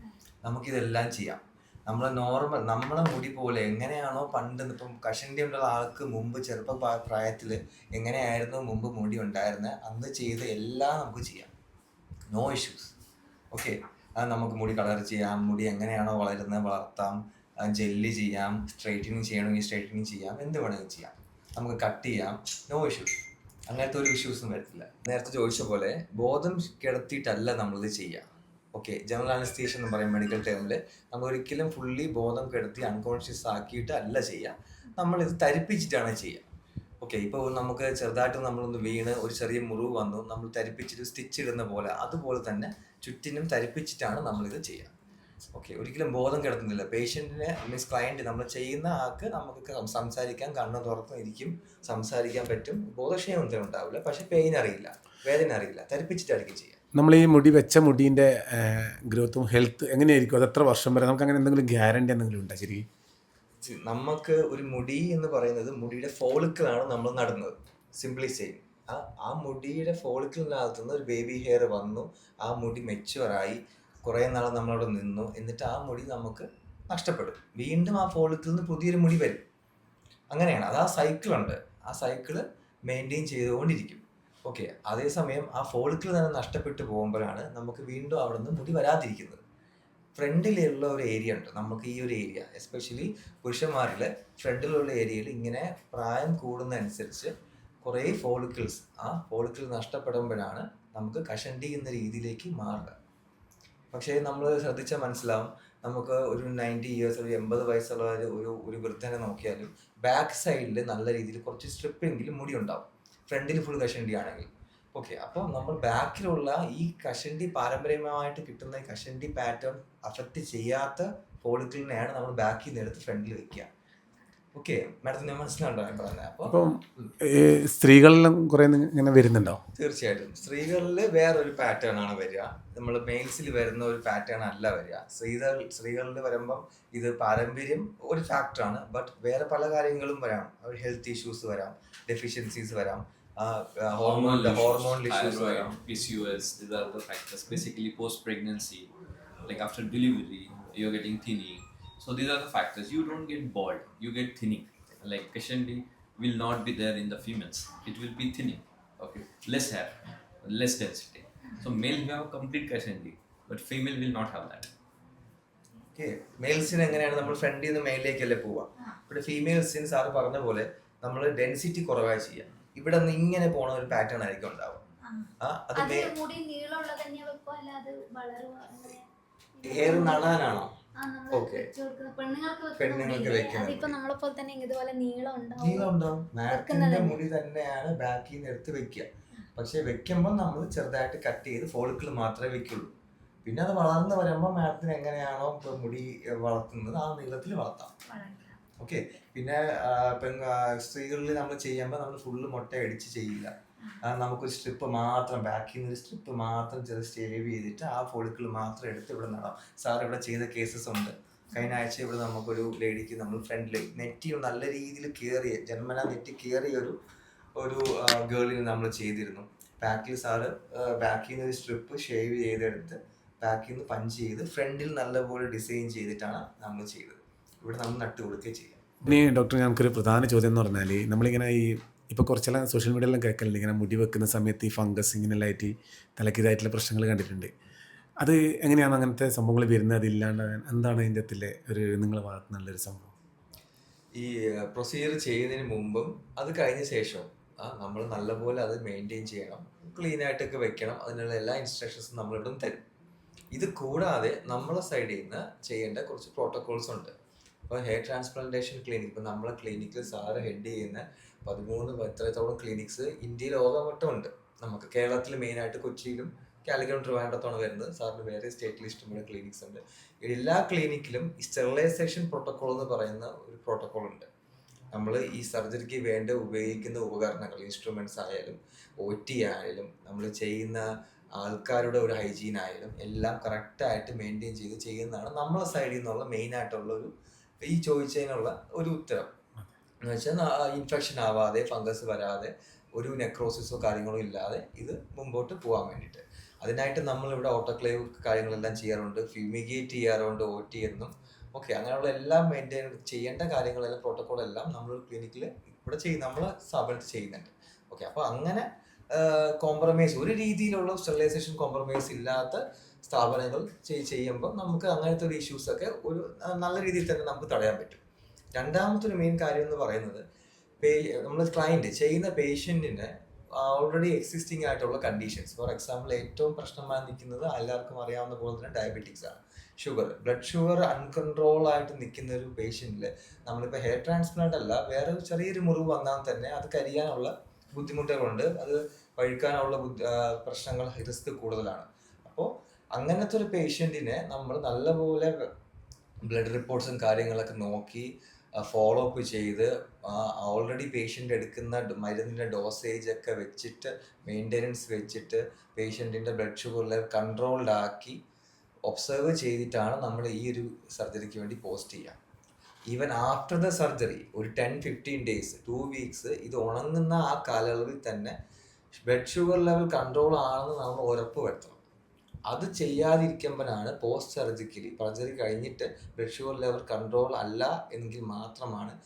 നമുക്കിതെല്ലാം ചെയ്യാം. നമ്മൾ നോർമൽ നമ്മളെ മുടി പോലെ എങ്ങനെയാണോ പണ്ട് ഇപ്പം കഷണ്ടി ഉള്ള ആൾക്ക് മുമ്പ് ചെറുപ്പ പ്രായത്തിൽ എങ്ങനെയായിരുന്നു മുമ്പ് മുടി ഉണ്ടായിരുന്നത് അന്ന് ചെയ്ത എല്ലാം നമുക്ക് ചെയ്യാം. നോ ഇഷ്യൂസ് ഓക്കെ അത് നമുക്ക് മുടി കളർ ചെയ്യാം. മുടി എങ്ങനെയാണോ വളരുന്നത് വളർത്താം. ജെല്ലി ചെയ്യാം സ്ട്രൈറ്റനിങ് ചെയ്യണമെങ്കിൽ സ്ട്രൈറ്റനിങ് ചെയ്യാം എന്ത് വേണമെങ്കിലും ചെയ്യാം. നമുക്ക് കട്ട് ചെയ്യാം നോ ഇഷ്യൂസ് അങ്ങനത്തെ ഒരു ഇഷ്യൂസും വരത്തില്ല. നേരത്തെ ചോദിച്ച പോലെ ബോധം കിടത്തിയിട്ടല്ല നമ്മളിത് ചെയ്യുക ഓക്കെ ജനറൽ അനസ്തീഷ എന്ന് പറയും മെഡിക്കൽ ടേമിൽ നമ്മൾ ഒരിക്കലും ഫുള്ളി ബോധം കിടത്തി അൺകോൺഷ്യസ് ആക്കിയിട്ട് അല്ല ചെയ്യുക നമ്മളിത് തരിപ്പിച്ചിട്ടാണ് ചെയ്യുക ഓക്കെ ഇപ്പോൾ നമുക്ക് ചെറുതായിട്ട് നമ്മളൊന്ന് വീണ് ഒരു ചെറിയ മുറിവ് വന്നു നമ്മൾ തരിപ്പിച്ചിട്ട് സ്റ്റിച്ച് ഇടുന്ന പോലെ അതുപോലെ തന്നെ ചുറ്റിനും തരിപ്പിച്ചിട്ടാണ് നമ്മളിത് ചെയ്യുക ഓക്കെ ഒരിക്കലും ബോധം കിടത്തുന്നില്ല. പേഷ്യന്റിനെ മീൻസ് ക്ലയന്റ് നമ്മൾ ചെയ്യുന്ന ആൾക്ക് നമുക്ക് സംസാരിക്കാൻ കണ്ണ് തുറത്തും ഇരിക്കും സംസാരിക്കാൻ പറ്റും. ബോധക്ഷയം ഒന്നും ഉണ്ടാവില്ല. പക്ഷെ പെയിൻ അറിയില്ല വേദന അറിയില്ല. തരിപ്പിച്ചിട്ടായിരിക്കും ചെയ്യുക നമ്മൾ ഈ മുടി വെച്ച മുടീന്റെ ഗ്രോത്തും ഹെൽത്ത് എങ്ങനെയായിരിക്കും? അത് എത്ര വർഷം വരെ നമുക്ക് അങ്ങനെ എന്തെങ്കിലും ഗ്യാരണ്ടി എന്തെങ്കിലും ഉണ്ടോ ശരി നമുക്ക് ഒരു മുടി എന്ന് പറയുന്നത് മുടിയുടെ ഫോളിക്കിളാണ് നമ്മൾ നടുന്നത്. സിംപ്ലി സെയിം ആ ആ മുടിയുടെ ഫോളിക്കിളിനകത്തുനിന്ന് ഒരു ബേബി ഹെയർ വന്നു. ആ മുടി മെച്ചുവറായി കുറേ നാൾ നമ്മളവിടെ നിന്നു. എന്നിട്ട് ആ മുടി നമുക്ക് നഷ്ടപ്പെടും. വീണ്ടും ആ ഫോളിക്കിൽ നിന്ന് പുതിയൊരു മുടി വരും. അങ്ങനെയാണ്. അത് ആ സൈക്കിളുണ്ട് ആ സൈക്കിൾ മെയിന്റെയിൻ ചെയ്തുകൊണ്ടിരിക്കും. ഓക്കെ അതേസമയം ആ ഫോളിക്കിൾ തന്നെ നഷ്ടപ്പെട്ടു പോകുമ്പോഴാണ് നമുക്ക് വീണ്ടും അവിടെ നിന്ന് മുടി വരാതിരിക്കുന്നത്. ഫ്രണ്ടിലുള്ള ഒരു ഏരിയ ഉണ്ട്. നമുക്ക് ഈ ഒരു ഏരിയ എസ്പെഷ്യലി പുരുഷന്മാരിൽ ഫ്രണ്ടിലുള്ള ഏരിയയിൽ ഇങ്ങനെ പ്രായം കൂടുന്നതനുസരിച്ച് കുറേ ഫോളിക്കിൾസ് ആ ഫോളിക്കിൾ നഷ്ടപ്പെടുമ്പോഴാണ് നമുക്ക് കഷണ്ടി എന്ന രീതിയിലേക്ക് മാറുക പക്ഷേ നമ്മൾ ശ്രദ്ധിച്ചാൽ മനസ്സിലാവും. നമുക്ക് ഒരു നയന്റി ഇയേഴ്സ് ഒരു എൺപത് വയസ്സുള്ള ഒരു ഒരു വൃദ്ധനെ നോക്കിയാലും ബാക്ക് സൈഡിൽ നല്ല രീതിയിൽ കുറച്ച് സ്ട്രിപ്പെങ്കിലും മുടി ഉണ്ടാവും. ഫ്രണ്ടിൽ ഫുൾ കഷണ്ടി ആണെങ്കിൽ. ഓക്കെ അപ്പോൾ നമ്മൾ ബാക്കിലുള്ള ഈ കഷണ്ടി പാരമ്പര്യമായിട്ട് കിട്ടുന്ന ഈ കഷണ്ടി പാറ്റേൺ അഫക്റ്റ് ചെയ്യാത്ത ഫോളിക്കിളിനെയാണ് നമ്മൾ ബാക്കിൽ നിന്ന് എടുത്ത് ഫ്രണ്ടിൽ വെക്കുക ഓക്കെ മാഡത്തിന് മനസ്സിലാണ്ടോ ഞാൻ പറയുന്നത് അപ്പോൾ ഈ സ്ത്രീകളിലും കുറേ ഇങ്ങനെ വരുന്നുണ്ടോ തീർച്ചയായിട്ടും. സ്ത്രീകളിൽ വേറൊരു പാറ്റേൺ ആണ് വരിക. നമ്മൾ മെയിൽസിൽ വരുന്ന ഒരു പാറ്റേൺ അല്ല വരിക. സ്ത്രീകൾ സ്ത്രീകളിൽ വരുമ്പം ഇത് പാരമ്പര്യം ഒരു ഫാക്ടറാണ് ബട്ട് വേറെ പല കാര്യങ്ങളും വരാം. ഹെൽത്ത് ഇഷ്യൂസ് വരാം. ഡെഫിഷ്യൻസീസ് വരാം. ഹോർമോൺ ഹോർമോൺ ഇഷ്യൂസ് വരാം. thyroid, PCOS, these are the factors. Basically, post pregnancy, like after delivery, you're getting thinning. So these are the factors. You don't get bald, you get thinning. Like Kashandi will not be there in the females. It will be thinning. Okay, less hair, less density. So male will have complete Kashandi, but female will not have that. Okay മെയിൽസിന് എങ്ങനെയാണ് നമ്മൾ ഫ്രണ്ടിൽ നിന്ന് മെയിലിലേക്കല്ലേ പോവുക ഇവിടെ ഫീമെയിൽസിന് sir പറഞ്ഞ പോലെ നമ്മൾ density കുറവായി ചെയ്യാം ഇവിടെ നിന്ന് ഇങ്ങനെ പോണ ഒരു പാറ്റേൺ ആയിരിക്കും ഉണ്ടാവും അത് ഹെയർ നടാനാണോ പെണ്ണുങ്ങൾക്ക് മുടി. നീളം ഉണ്ടാവും. മാറ്റിന്റെ തന്നെയാണ് ബാക്കിൽ നിന്ന് എടുത്ത് വെക്കുക. പക്ഷെ വെക്കുമ്പോൾ നമ്മൾ ചെറുതായിട്ട് കട്ട് ചെയ്ത് ഫോളിക്കിൾ മാത്രമേ വെക്കുള്ളൂ. പിന്നെ അത് വളർന്ന് വരുമ്പോൾ മാഡത്തിന് എങ്ങനെയാണോ ഇപ്പൊ മുടി വളർത്തുന്നത് ആ നീളത്തിൽ വളർത്താം. ഓക്കെ. പിന്നെ സ്ത്രീകളിൽ നമ്മൾ ചെയ്യുമ്പോൾ നമ്മൾ ഫുള്ള് മുട്ട അടിച്ച് ചെയ്യില്ല. നമുക്കൊരു സ്ട്രിപ്പ് മാത്രം ബാക്കിൽ നിന്ന് ഒരു സ്ട്രിപ്പ് മാത്രം ചെറിയ സ്റ്റേവ് ചെയ്തിട്ട് ആ ഫോളിക്കിൾ മാത്രം എടുത്ത് ഇവിടെ നടാം. സാർ ഇവിടെ ചെയ്ത കേസസ് ഉണ്ട്. കഴിഞ്ഞ ആഴ്ച ഇവിടെ നമുക്കൊരു ലേഡിക്ക് നമ്മൾ ഫ്രണ്ട്ലി നെറ്റി നല്ല രീതിയിൽ കയറിയ ജന്മന നെറ്റി കയറിയ ഒരു ഒരു ഗേളിന് നമ്മൾ ചെയ്തിരുന്നു. ബാക്കിൽ സാറ് ബാക്കിൽ നിന്ന് ഒരു സ്ട്രിപ്പ് ഷേവ് ചെയ്തെടുത്ത് ബാക്കിൽ നിന്ന് പഞ്ച് ചെയ്ത് ഫ്രണ്ടിൽ നല്ലപോലെ ഡിസൈൻ ചെയ്തിട്ടാണ് നമ്മൾ ചെയ്തത്. ഇവിടെ നമ്മൾ നട്ട് കൊടുക്കുകയും ചെയ്യാം. ഇനി ഡോക്ടർ ഞങ്ങൾക്കൊരു പ്രധാന ചോദ്യം എന്ന് പറഞ്ഞാൽ നമ്മളിങ്ങനെ ഈ ഇപ്പോൾ കുറച്ചെല്ലാം സോഷ്യൽ മീഡിയയിലെല്ലാം കേൾക്കലുണ്ട്. ഇങ്ങനെ മുടി വെക്കുന്ന സമയത്ത് ഈ ഫംഗസ് ഇങ്ങനെയെല്ലാം ആയിട്ട് തലക്കിതായിട്ടുള്ള പ്രശ്നങ്ങൾ കണ്ടിട്ടുണ്ട്. അത് എങ്ങനെയാണ് അങ്ങനത്തെ സംഭവങ്ങൾ വരുന്നത്? അതില്ലാണ്ട് എന്താണ് അതിന്റെ അകത്തിലെ ഒരു നിങ്ങൾ ഭാഗത്ത് നല്ലൊരു സംഭവം? ഈ പ്രൊസീജിയർ ചെയ്യുന്നതിന് മുമ്പും അത് കഴിഞ്ഞ ശേഷം നമ്മൾ നല്ലപോലെ അത് മെയിന്റെയിൻ ചെയ്യണം. ക്ലീൻ ആയിട്ടൊക്കെ വെക്കണം. അതിനുള്ള എല്ലാ ഇൻസ്ട്രക്ഷൻസും നമ്മളിവിടെ തരും. ഇത് കൂടാതെ നമ്മളെ സൈഡിൽ നിന്ന് ചെയ്യേണ്ട കുറച്ച് പ്രോട്ടോകോൾസ് ഉണ്ട്. ഇപ്പോൾ ഹെയർ ട്രാൻസ്പ്ലാന്റേഷൻ ക്ലിനിക് ഇപ്പോൾ നമ്മളെ ക്ലിനിക്കിൽ സാറ് ഹെഡ് ചെയ്യുന്ന പതിമൂന്ന് ഇത്രത്തോളം ക്ലിനിക്സ് ഇന്ത്യയിൽ ലോകമൊട്ടമുണ്ട്. നമുക്ക് കേരളത്തിൽ മെയിനായിട്ട് കൊച്ചിയിലും കാലിക്കറ്റ് ട്രിവാൻഡത്താണ് വരുന്നത്. സാറിന് വേറെ സ്റ്റേറ്റിൽ ഇഷ്ടംപോലെ ക്ലിനിക്സ് ഉണ്ട്. എല്ലാ ക്ലിനിക്കിലും ഈ സ്റ്റെറിലൈസേഷൻ പ്രോട്ടോകോൾ എന്ന് പറയുന്ന ഒരു പ്രോട്ടോകോൾ ഉണ്ട്. നമ്മൾ ഈ സർജറിക്ക് വേണ്ട ഉപയോഗിക്കുന്ന ഉപകരണങ്ങൾ ഇൻസ്ട്രുമെന്റ്സ് ആയാലും ഒ ടി ആയാലും നമ്മൾ ചെയ്യുന്ന ആൾക്കാരുടെ ഒരു ഹൈജീൻ ആയാലും എല്ലാം കറക്റ്റായിട്ട് മെയിന്റെയിൻ ചെയ്ത് ചെയ്യുന്നതാണ് നമ്മളെ സൈഡിൽ നിന്നുള്ള മെയിനായിട്ടുള്ള ഒരു ഈ ചോദിച്ചതിനുള്ള ഒരു ഉത്തരം. എന്ന് വെച്ചാൽ ഇൻഫെക്ഷൻ ആവാതെ ഫംഗസ് വരാതെ ഒരു നെക്രോസിസോ കാര്യങ്ങളോ ഇല്ലാതെ ഇത് മുമ്പോട്ട് പോകാൻ വേണ്ടിയിട്ട്. അതിനായിട്ട് നമ്മൾ ഇവിടെ ഓട്ടോക്ലേവ് കാര്യങ്ങളെല്ലാം ചെയ്യാറുണ്ട്. ഫ്യൂമിഗേറ്റ് ചെയ്യാറുണ്ട് ഒ ടി എന്നും. ഓക്കെ അങ്ങനെയുള്ള എല്ലാം മെയിന്റെയിൻ ചെയ്യേണ്ട കാര്യങ്ങളെല്ലാം പ്രോട്ടോകോൾ എല്ലാം നമ്മൾ ക്ലിനിക്കിൽ ഇവിടെ ചെയ്യും നമ്മൾ സ്ഥാപനത്തിൽ ചെയ്യുന്നുണ്ട്. ഓക്കെ അപ്പോൾ അങ്ങനെ കോംപ്രമൈസ് ഒരു രീതിയിലുള്ള സ്റ്റെറിലൈസേഷൻ കോംപ്രമൈസ് ഇല്ലാത്ത സ്ഥാപനങ്ങൾ ചെയ്യുമ്പോൾ നമുക്ക് അങ്ങനത്തെ ഒരു ഇഷ്യൂസൊക്കെ ഒരു നല്ല രീതിയിൽ തന്നെ നമുക്ക് തടയാൻ പറ്റും. രണ്ടാമത്തെ ഒരു മെയിൻ കാര്യം എന്ന് പറയുന്നത് നമ്മൾ ക്ലയന്റ് ചെയ്യുന്ന പേഷ്യന്റിന്റെ ഓൾറെഡി എക്സിസ്റ്റിംഗ് ആയിട്ടുള്ള കണ്ടീഷൻസ് ഫോർ എക്സാമ്പിൾ ഏറ്റവും പ്രശ്നമായി നിൽക്കുന്നത് എല്ലാവർക്കും അറിയാവുന്ന പോലെ തന്നെ ഡയബറ്റിക്സ് ആണ്. ഷുഗർ ബ്ലഡ് ഷുഗർ അൺകൺട്രോൾ ആയിട്ട് നിൽക്കുന്ന ഒരു പേഷ്യന്റിൽ നമ്മളിപ്പോൾ ഹെയർ ട്രാൻസ്പ്ലാന്റ് അല്ല വേറെ ചെറിയൊരു മുറിവ് വന്നാൽ തന്നെ അത് കരിയാനുള്ള ബുദ്ധിമുട്ടുകളുണ്ട്. അത് പഴുക്കാനുള്ള ബുദ്ധി- പ്രശ്നങ്ങൾ റിസ്ക് കൂടുതലാണ്. അപ്പോൾ അങ്ങനത്തെ ഒരു പേഷ്യന്റിനെ നമ്മൾ നല്ലപോലെ ബ്ലഡ് റിപ്പോർട്ട്സും കാര്യങ്ങളൊക്കെ നോക്കി ഫോളോ അപ്പ് ചെയ്ത് ഓൾറെഡി പേഷ്യന്റ് എടുക്കുന്ന മരുന്നിന്റെ ഡോസേജ് ഒക്കെ വെച്ചിട്ട് മെയിന്റനൻസ് വെച്ചിട്ട് പേഷ്യന്റിന്റെ ബ്ലഡ് ഷുഗർ ലെവൽ കൺട്രോൾഡ് ആക്കി ഒബ്സർവ് ചെയ്തിട്ടാണ് നമ്മൾ ഈ ഒരു സർജറിക്ക് വേണ്ടി പോസ്റ്റ് ചെയ്യുക. ഈവൻ ആഫ്റ്റർ ദ സർജറി ഒരു ten fifteen days two weeks ഇത് ഉണങ്ങുന്ന ആ കാലയളവിൽ തന്നെ ബ്ലഡ് ഷുഗർ ലെവൽ കൺട്രോൾ ആണെന്ന് നമ്മൾ ഉറപ്പ് വരുത്തണം. അത് ചെയ്യാതിരിക്കുമ്പോഴാണ് പോസ്റ്റ് സർജിക്കലി സർജറി കഴിഞ്ഞിട്ട് ബ്ലഡ് ഷുഗർ ലെവൽ കൺട്രോൾ അല്ല എങ്കിൽ മാത്രമാണ്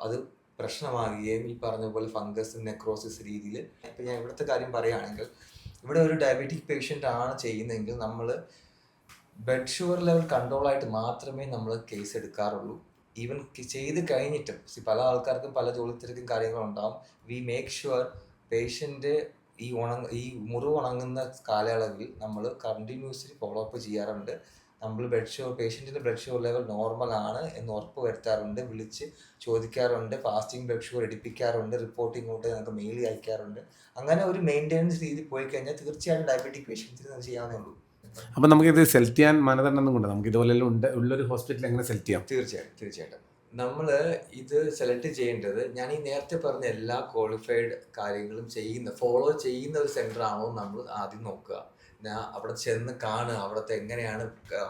അത് പ്രശ്നമാകുകയും ഈ പറഞ്ഞ പോലെ ഫംഗസ് നെക്രോസിസ് രീതിയിൽ. ഇപ്പം ഞാൻ ഇവിടുത്തെ കാര്യം പറയുകയാണെങ്കിൽ ഇവിടെ ഒരു ഡയബറ്റിക് പേഷ്യന്റ് ആണ് ചെയ്യുന്നതെങ്കിൽ നമ്മൾ ബ്ലഡ് ഷുഗർ ലെവൽ കൺട്രോൾ ആയിട്ട് മാത്രമേ നമ്മൾ കേസ് എടുക്കാറുള്ളൂ. ഈവൻ ചെയ്ത് കഴിഞ്ഞിട്ടും. പല ആൾക്കാർക്കും പല ജോലി തിരക്കും വി മേക്ക് ഷുവർ പേഷ്യന്റ് ഈ ഉണങ്ങ ഈ മുറിവ് ഉണങ്ങുന്ന കാലയളവിൽ നമ്മൾ കണ്ടിന്യൂസ്ലി ഫോളോ അപ്പ് ചെയ്യാറുണ്ട്. നമ്മൾ ബ്ലഡ് ഷുഗർ പേഷ്യന്റിന്റെ ബ്ലഡ് ഷുഗർ ലെവൽ നോർമൽ ആണ് എന്ന് ഉറപ്പ് വരുത്താറുണ്ട് വിളിച്ച് ചോദിക്കാറുണ്ട് ഫാസ്റ്റിംഗ് ബ്ലഡ് ഷുഗർ എടുപ്പിക്കാറുണ്ട് റിപ്പോർട്ട് ഇങ്ങോട്ട് നമുക്ക് മെയിൽ അയക്കാറുണ്ട്. അങ്ങനെ ഒരു മെയിന്റെനൻസ് രീതി പോയി കഴിഞ്ഞാൽ തീർച്ചയായും ഡയബറ്റിക് പേഷ്യൻസിന് അത് ചെയ്യാവുന്നേ ഉള്ളൂ. അപ്പം നമുക്കിത് സെലക്ട് ചെയ്യാൻ മാനദണ്ഡം കൊണ്ട്? നമുക്ക് ഇതുപോലെ ഉണ്ട് ഉള്ളൊരു ഹോസ്പിറ്റൽ എങ്ങനെ സെലക്ട് ചെയ്യാം? തീർച്ചയായിട്ടും തീർച്ചയായിട്ടും. നമ്മൾ ഇത് സെലക്ട് ചെയ്യേണ്ടത് ഞാൻ ഈ നേരത്തെ പറഞ്ഞ എല്ലാ ക്വാളിഫൈഡ് കാര്യങ്ങളും ചെയ്യുന്ന ഫോളോ ചെയ്യുന്ന ഒരു സെന്റർ ആണോ നമ്മൾ ആദ്യം നോക്കുക. ഞാൻ അവിടെ ചെന്ന് കാണുക അവിടുത്തെ എങ്ങനെയാണ്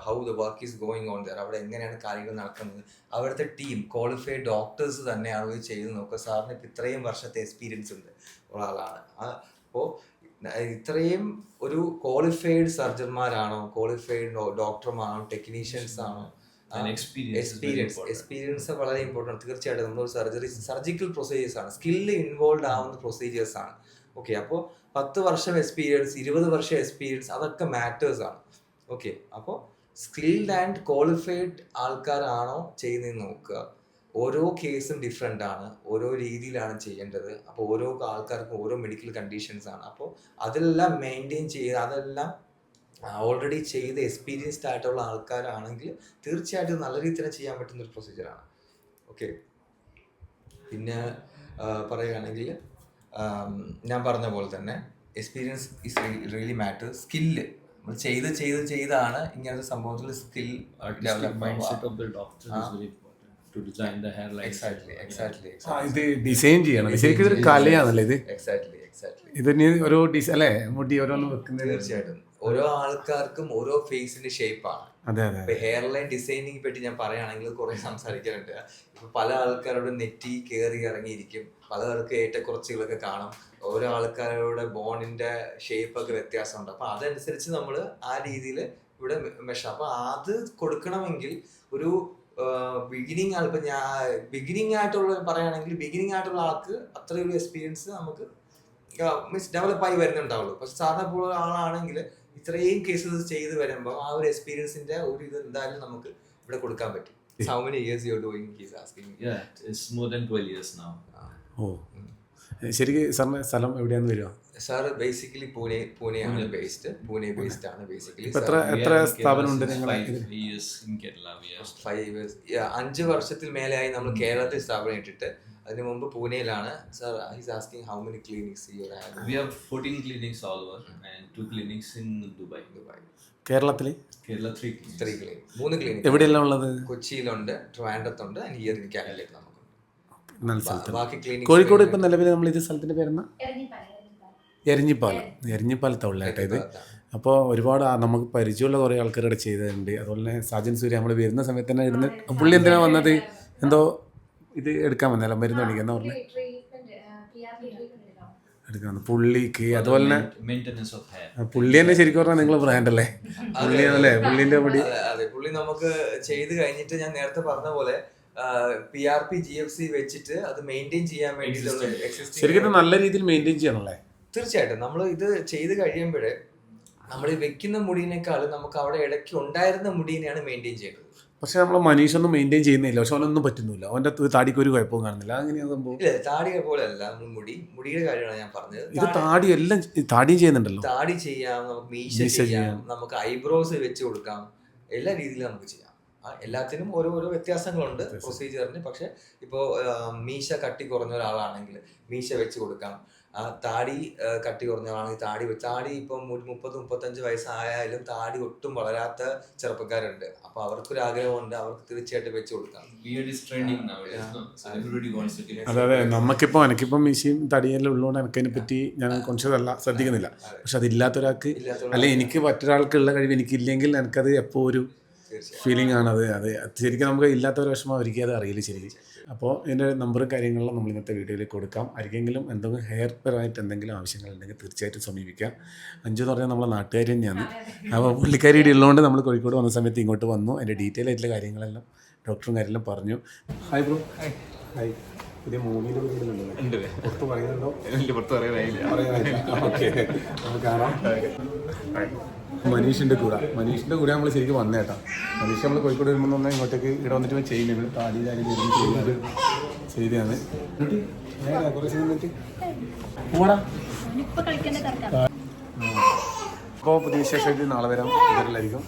how the work is going on there അവിടെ എങ്ങനെയാണ് കാര്യങ്ങൾ നടക്കുന്നത്. അവിടുത്തെ ടീം ക്വാളിഫൈഡ് ഡോക്ടേഴ്സ് തന്നെയാണോ ഇത് ചെയ്ത് നോക്കുക. സാറിന് ഇപ്പം ഇത്രയും വർഷത്തെ എക്സ്പീരിയൻസ് ഉണ്ട് ഒരാളാണ്. അപ്പോൾ ഇത്രയും ഒരു ക്വാളിഫൈഡ് സർജന്മാരാണോ ക്വാളിഫൈഡ് ഡോക്ടർമാരാണോ ടെക്നീഷ്യൻസ് ആണോ എക്സ്പീരിയൻസ് വളരെ ഇമ്പോർട്ടന്റ് തീർച്ചയായിട്ടും നമ്മൾ സർജറി സർജിക്കൽ പ്രൊസീജിയേഴ്സ് ആണ്. സ്കില്ല് ഇൻവോൾവ് ആവുന്ന പ്രൊസീജിയേഴ്സ് ആണ്. ഓക്കെ അപ്പോൾ പത്ത് വർഷം എക്സ്പീരിയൻസ് ഇരുപത് വർഷം എക്സ്പീരിയൻസ് അതൊക്കെ മാറ്റേഴ്സ് ആണ്. ഓക്കെ അപ്പോൾ സ്കിൽഡ് ആൻഡ് ക്വാളിഫൈഡ് ആൾക്കാരാണോ ചെയ്യുന്നതെന്ന് നോക്കുക. ഓരോ കേസും ഡിഫറെന്റ് ആണ്. ഓരോ രീതിയിലാണ് ചെയ്യേണ്ടത്. അപ്പോൾ ഓരോ ആൾക്കാർക്കും ഓരോ മെഡിക്കൽ കണ്ടീഷൻസ് ആണ്. അപ്പോൾ അതെല്ലാം മെയിന്റെയിൻ ചെയ്ത് അതെല്ലാം ഓൾറെഡി ചെയ്ത് എക്സ്പീരിയൻസ്ഡ് ആയിട്ടുള്ള ആൾക്കാരാണെങ്കിൽ തീർച്ചയായിട്ടും നല്ല രീതിയിൽ തന്നെ ചെയ്യാൻ പറ്റുന്ന ഒരു പ്രൊസീജിയറാണ് ഓക്കെ പിന്നെ പറയുകയാണെങ്കിൽ ഞാൻ പറഞ്ഞ പോലെ തന്നെ experience is really matter skill നമ്മൾ ചെയ്ത് ചെയ്ത് ചെയ്താണ് ഇങ്ങനത്തെ സംഭവത്തിൽ സ്കിൽ ഇത് ഡിസൈൻ ചെയ്യണം. ശരിക്കും ഇതൊരു കലയാണല്ലേ ഇത്? എക്സാക്ട്ലി എക്സാക്ട്ലി ഇതിന് ഓരോ ഡിസ് അല്ലേ? മുടി ഓരോന്ന് വെക്കുന്നത്. തീർച്ചയായിട്ടും. ഓരോ ആൾക്കാർക്കും ഓരോ ഫേസിന്റെ ഷേപ്പാണ്. ഇപ്പൊ ഹെയർ ലൈൻ ഡിസൈനിങ് പറ്റി ഞാൻ പറയുകയാണെങ്കിൽ കുറെ സംസാരിക്കാനുണ്ട്. ഇപ്പൊ പല ആൾക്കാരോട് നെറ്റി കയറി ഇറങ്ങിയിരിക്കും. പലർക്ക് ഏറ്റക്കുറച്ചുകളൊക്കെ കാണും. ഓരോ ആൾക്കാരുടെ ബോണിന്റെ ഷേപ്പ് ഒക്കെ വ്യത്യാസമുണ്ട്. അപ്പൊ അതനുസരിച്ച് നമ്മൾ ആ രീതിയിൽ ഇവിടെ മെഷ അപ്പൊ അത് കൊടുക്കണമെങ്കിൽ ഒരു ബിഗിനിങ് ആൾ ഇപ്പൊ ഞാൻ ബിഗിനിങ് ആയിട്ടുള്ള പറയുകയാണെങ്കിൽ ബിഗിനിങ് ആയിട്ടുള്ള ആൾക്ക് അത്രയൊരു എക്സ്പീരിയൻസ് നമുക്ക് മീൻസ് ഡെവലപ്പായി വരുന്നുണ്ടാവുള്ളൂ. പക്ഷെ സാധാരണ പോലുള്ള ആളാണെങ്കിൽ ഇത്രയും കേസസ് ചെയ്ത് വരുമ്പോൾ ആ ഒരു എക്സ്പീരിയൻസിന്റെ ഒരു ഇത് എന്തായാലും നമുക്ക് ഇവിടെ കൊടുക്കാൻ പറ്റും. How many years you doing? He's asking Yeah, it's more than 12 years now. ഓ ശരിക്കും സാറിന് സ്ഥലം എവിടെയാന്ന് വരിക? സാർ ബേസിക്കലി പൂനെ പൂനെയാണ് ബേസ്ഡ് പൂനെ ബേസ്ഡ് ആണ് ബേസിക്കലി ഇപ്പൊ എത്ര എത്ര സ്ഥാപനമുണ്ട് years are. ഫൈവ് ഇയേഴ്സ് അഞ്ച് വർഷത്തിൽ മേലെയായി നമ്മൾ കേരളത്തിൽ സ്ഥാപനം ഇട്ടിട്ട് അതിന് മുമ്പ് പൂനെയിലാണ്. Sir his asking how many clinics you have we have 14 clinics all and and two in Dubai. Dubai കേരളത്തിൽ കേരള ത്രീ. ത്രീ ക്ലിനിക് മൂന്ന് ക്ലിനിക് എവിടെയെല്ലാം ഉള്ളത്? കൊച്ചിയിലുണ്ട് ട്രിവാൻഡ്രത്തുണ്ട് ആൻഡ് ഹിയർ ഇൻ നമുക്കുണ്ട്. നല്ല ബാക്കി ക്ലിനിക് കോഴിക്കോട് ഇപ്പം നിലവിൽ നമ്മൾ ഇത് സ്ഥലത്തിന്റെ പേരെന്നാ എരിഞ്ഞിപ്പാലം എരിഞ്ഞിപ്പാലത്തെ കേട്ടോ ഇത്. അപ്പോൾ ഒരുപാട് നമുക്ക് പരിചയമുള്ള കുറേ ആൾക്കാരുടെ ഇവിടെ ചെയ്തിട്ടുണ്ട്. അതുപോലെ തന്നെ സാജൻ സൂര്യ നമ്മൾ വരുന്ന സമയത്ത് തന്നെ ഇരുന്ന് പുള്ളി എന്തിനാണ് വന്നത്? എന്തോ ഇത് എടുക്കാൻ വന്നല്ല മരുന്ന് മേടിക്കുന്ന പറഞ്ഞു. എടുക്കാൻ പുള്ളിക്ക് അതുപോലെ തന്നെ main- maintenance of hair. പുള്ളി തന്നെ ശരിക്കും പറഞ്ഞാൽ നിങ്ങൾ ബ്രാൻഡ് അല്ലേ? പുള്ളി അല്ലേ പുള്ളിന്റെ മുടി അതെ, പുള്ളി നമുക്ക് ചെയ്ത് കഴിഞ്ഞിട്ട് ഞാൻ നേരത്തെ പറഞ്ഞ പോലെ P R P G F C വെച്ചിട്ട് അത് മെയിന്റെയിൻ ചെയ്യാൻ വേണ്ടിയിട്ടുള്ള ശരിക്കും ഇത് നല്ല രീതിയിൽ മെയിന്റെയിൻ ചെയ്യണല്ലേ? തീർച്ചയായിട്ടും. നമ്മൾ ഇത് ചെയ്ത് കഴിയുമ്പോഴേ നമ്മൾ വെക്കുന്ന മുടിയിനേക്കാൾ നമുക്ക് അവിടെ ഇടയ്ക്ക് ഉണ്ടായിരുന്ന മുടീനെയാണ് മെയിന്റെയിൻ ചെയ്യേണ്ടത്. പക്ഷെ നമ്മൾ മനീഷൊന്നും മെയിന്റെയിൻ ചെയ്യുന്നില്ല. പക്ഷെ അവനൊന്നും പറ്റുന്നില്ല. അവന്റെ താടിക്ക് ഒരു കുഴപ്പവും കാണുന്നില്ല. അങ്ങനെയാണ് സംഭവം. ഇല്ല അല്ല മുടി മുടിയുടെ കാര്യമാണ് ഞാൻ പറഞ്ഞത്. ഇത് താടി എല്ലാം താടി ചെയ്യുന്നുണ്ടല്ലോ. താടി ചെയ്യാം നമുക്ക് മീശ ചെയ്യാം. നമുക്ക് ഐബ്രോസ് വെച്ച് കൊടുക്കാം. എല്ലാ രീതിയിലും നമുക്ക് ചെയ്യാം. എല്ലാത്തിനും ഓരോ ഓരോ വ്യത്യാസങ്ങളുണ്ട് പ്രൊസീജിയറിന് പക്ഷെ ഇപ്പോൾ മീശ കട്ടി കുറഞ്ഞ ഒരാളാണെങ്കിൽ മീശ വെച്ച് കൊടുക്കാം. ആ, താടി കട്ടി കുറഞ്ഞ ആളാണെങ്കിൽ താടി താടി ഇപ്പം ഒരു മുപ്പത് മുപ്പത്തഞ്ച് വയസ്സായാലും താടി ഒട്ടും വളരാത്ത ചെറുപ്പക്കാരുണ്ട്. അപ്പൊ അവർക്കൊരു ആഗ്രഹമുണ്ട് അവർക്ക് തീർച്ചയായിട്ടും വെച്ച് കൊടുക്കാം. അതെ അതെ. നമുക്കിപ്പോൾ എനിക്കിപ്പം മിഷീൻ തടിയെല്ലാം ഉള്ളതുകൊണ്ട് എനിക്കതിനെ പറ്റി ഞാൻ കോൺഷ്യസ് അല്ല ശ്രദ്ധിക്കുന്നില്ല. പക്ഷെ അതില്ലാത്ത ഒരാൾക്ക് ഇല്ലാത്ത അല്ലെ എനിക്ക് മറ്റൊരാൾക്കുള്ള കഴിവ് എനിക്കില്ലെങ്കിൽ എനിക്കത് എപ്പോ ഒരു ഫീലിംഗ് ആണ്. അത് അതെ. ശരിക്കും നമുക്ക് ഇല്ലാത്ത ഒരു വിഷമം അവർക്ക് അത് അറിയില്ല ശരിക്കും. അപ്പോൾ ഇതിന്റെ നമ്പറും കാര്യങ്ങളും നമ്മൾ ഇന്നത്തെ വീഡിയോയിൽ കൊടുക്കാം. ആർക്കെങ്കിലും എന്തെങ്കിലും ഹെയർ പരമായിട്ട് എന്തെങ്കിലും ആവശ്യങ്ങളുണ്ടെങ്കിൽ തീർച്ചയായിട്ടും സമീപിക്കാം. അഞ്ചു എന്ന് പറഞ്ഞാൽ നമ്മളെ നാട്ടുകാർ തന്നെയാണ്. അപ്പോൾ പുള്ളിക്കാരി ഇവിടെ ഉള്ളതുകൊണ്ട് നമ്മൾ കോഴിക്കോട് വന്ന സമയത്ത് ഇങ്ങോട്ട് വന്നു. അതിന്റെ ഡീറ്റെയിൽ ആയിട്ടുള്ള കാര്യങ്ങളെല്ലാം ഡോക്ടറും കാര്യമെല്ലാം പറഞ്ഞു. ഹായ് ബ്രോ ഹായ് പുതിയ മൂവിയിലൂടെ പുറത്ത് പറയുന്നുണ്ടോ? ഓക്കെ നമുക്ക് കാണാം. മനീഷിന്റെ കൂടെ. മനീഷിന്റെ കൂടെ നമ്മൾ ശരിക്കും വന്നേട്ടാ മനീഷ് നമ്മൾ കോഴിക്കോട് വരുമ്പോൾ തന്നെ ഇങ്ങോട്ടേക്ക് ഇവിടെ വന്നിട്ട് ചെയ്യുന്നത് താടി താടി ചെയ്ത് ചെയ്യുന്നത് ചെയ്തതാണ്. അപ്പോൾ പുതിയ വിശേഷമായിട്ട് നാളെ വരാം. ഇവരിലായിരിക്കും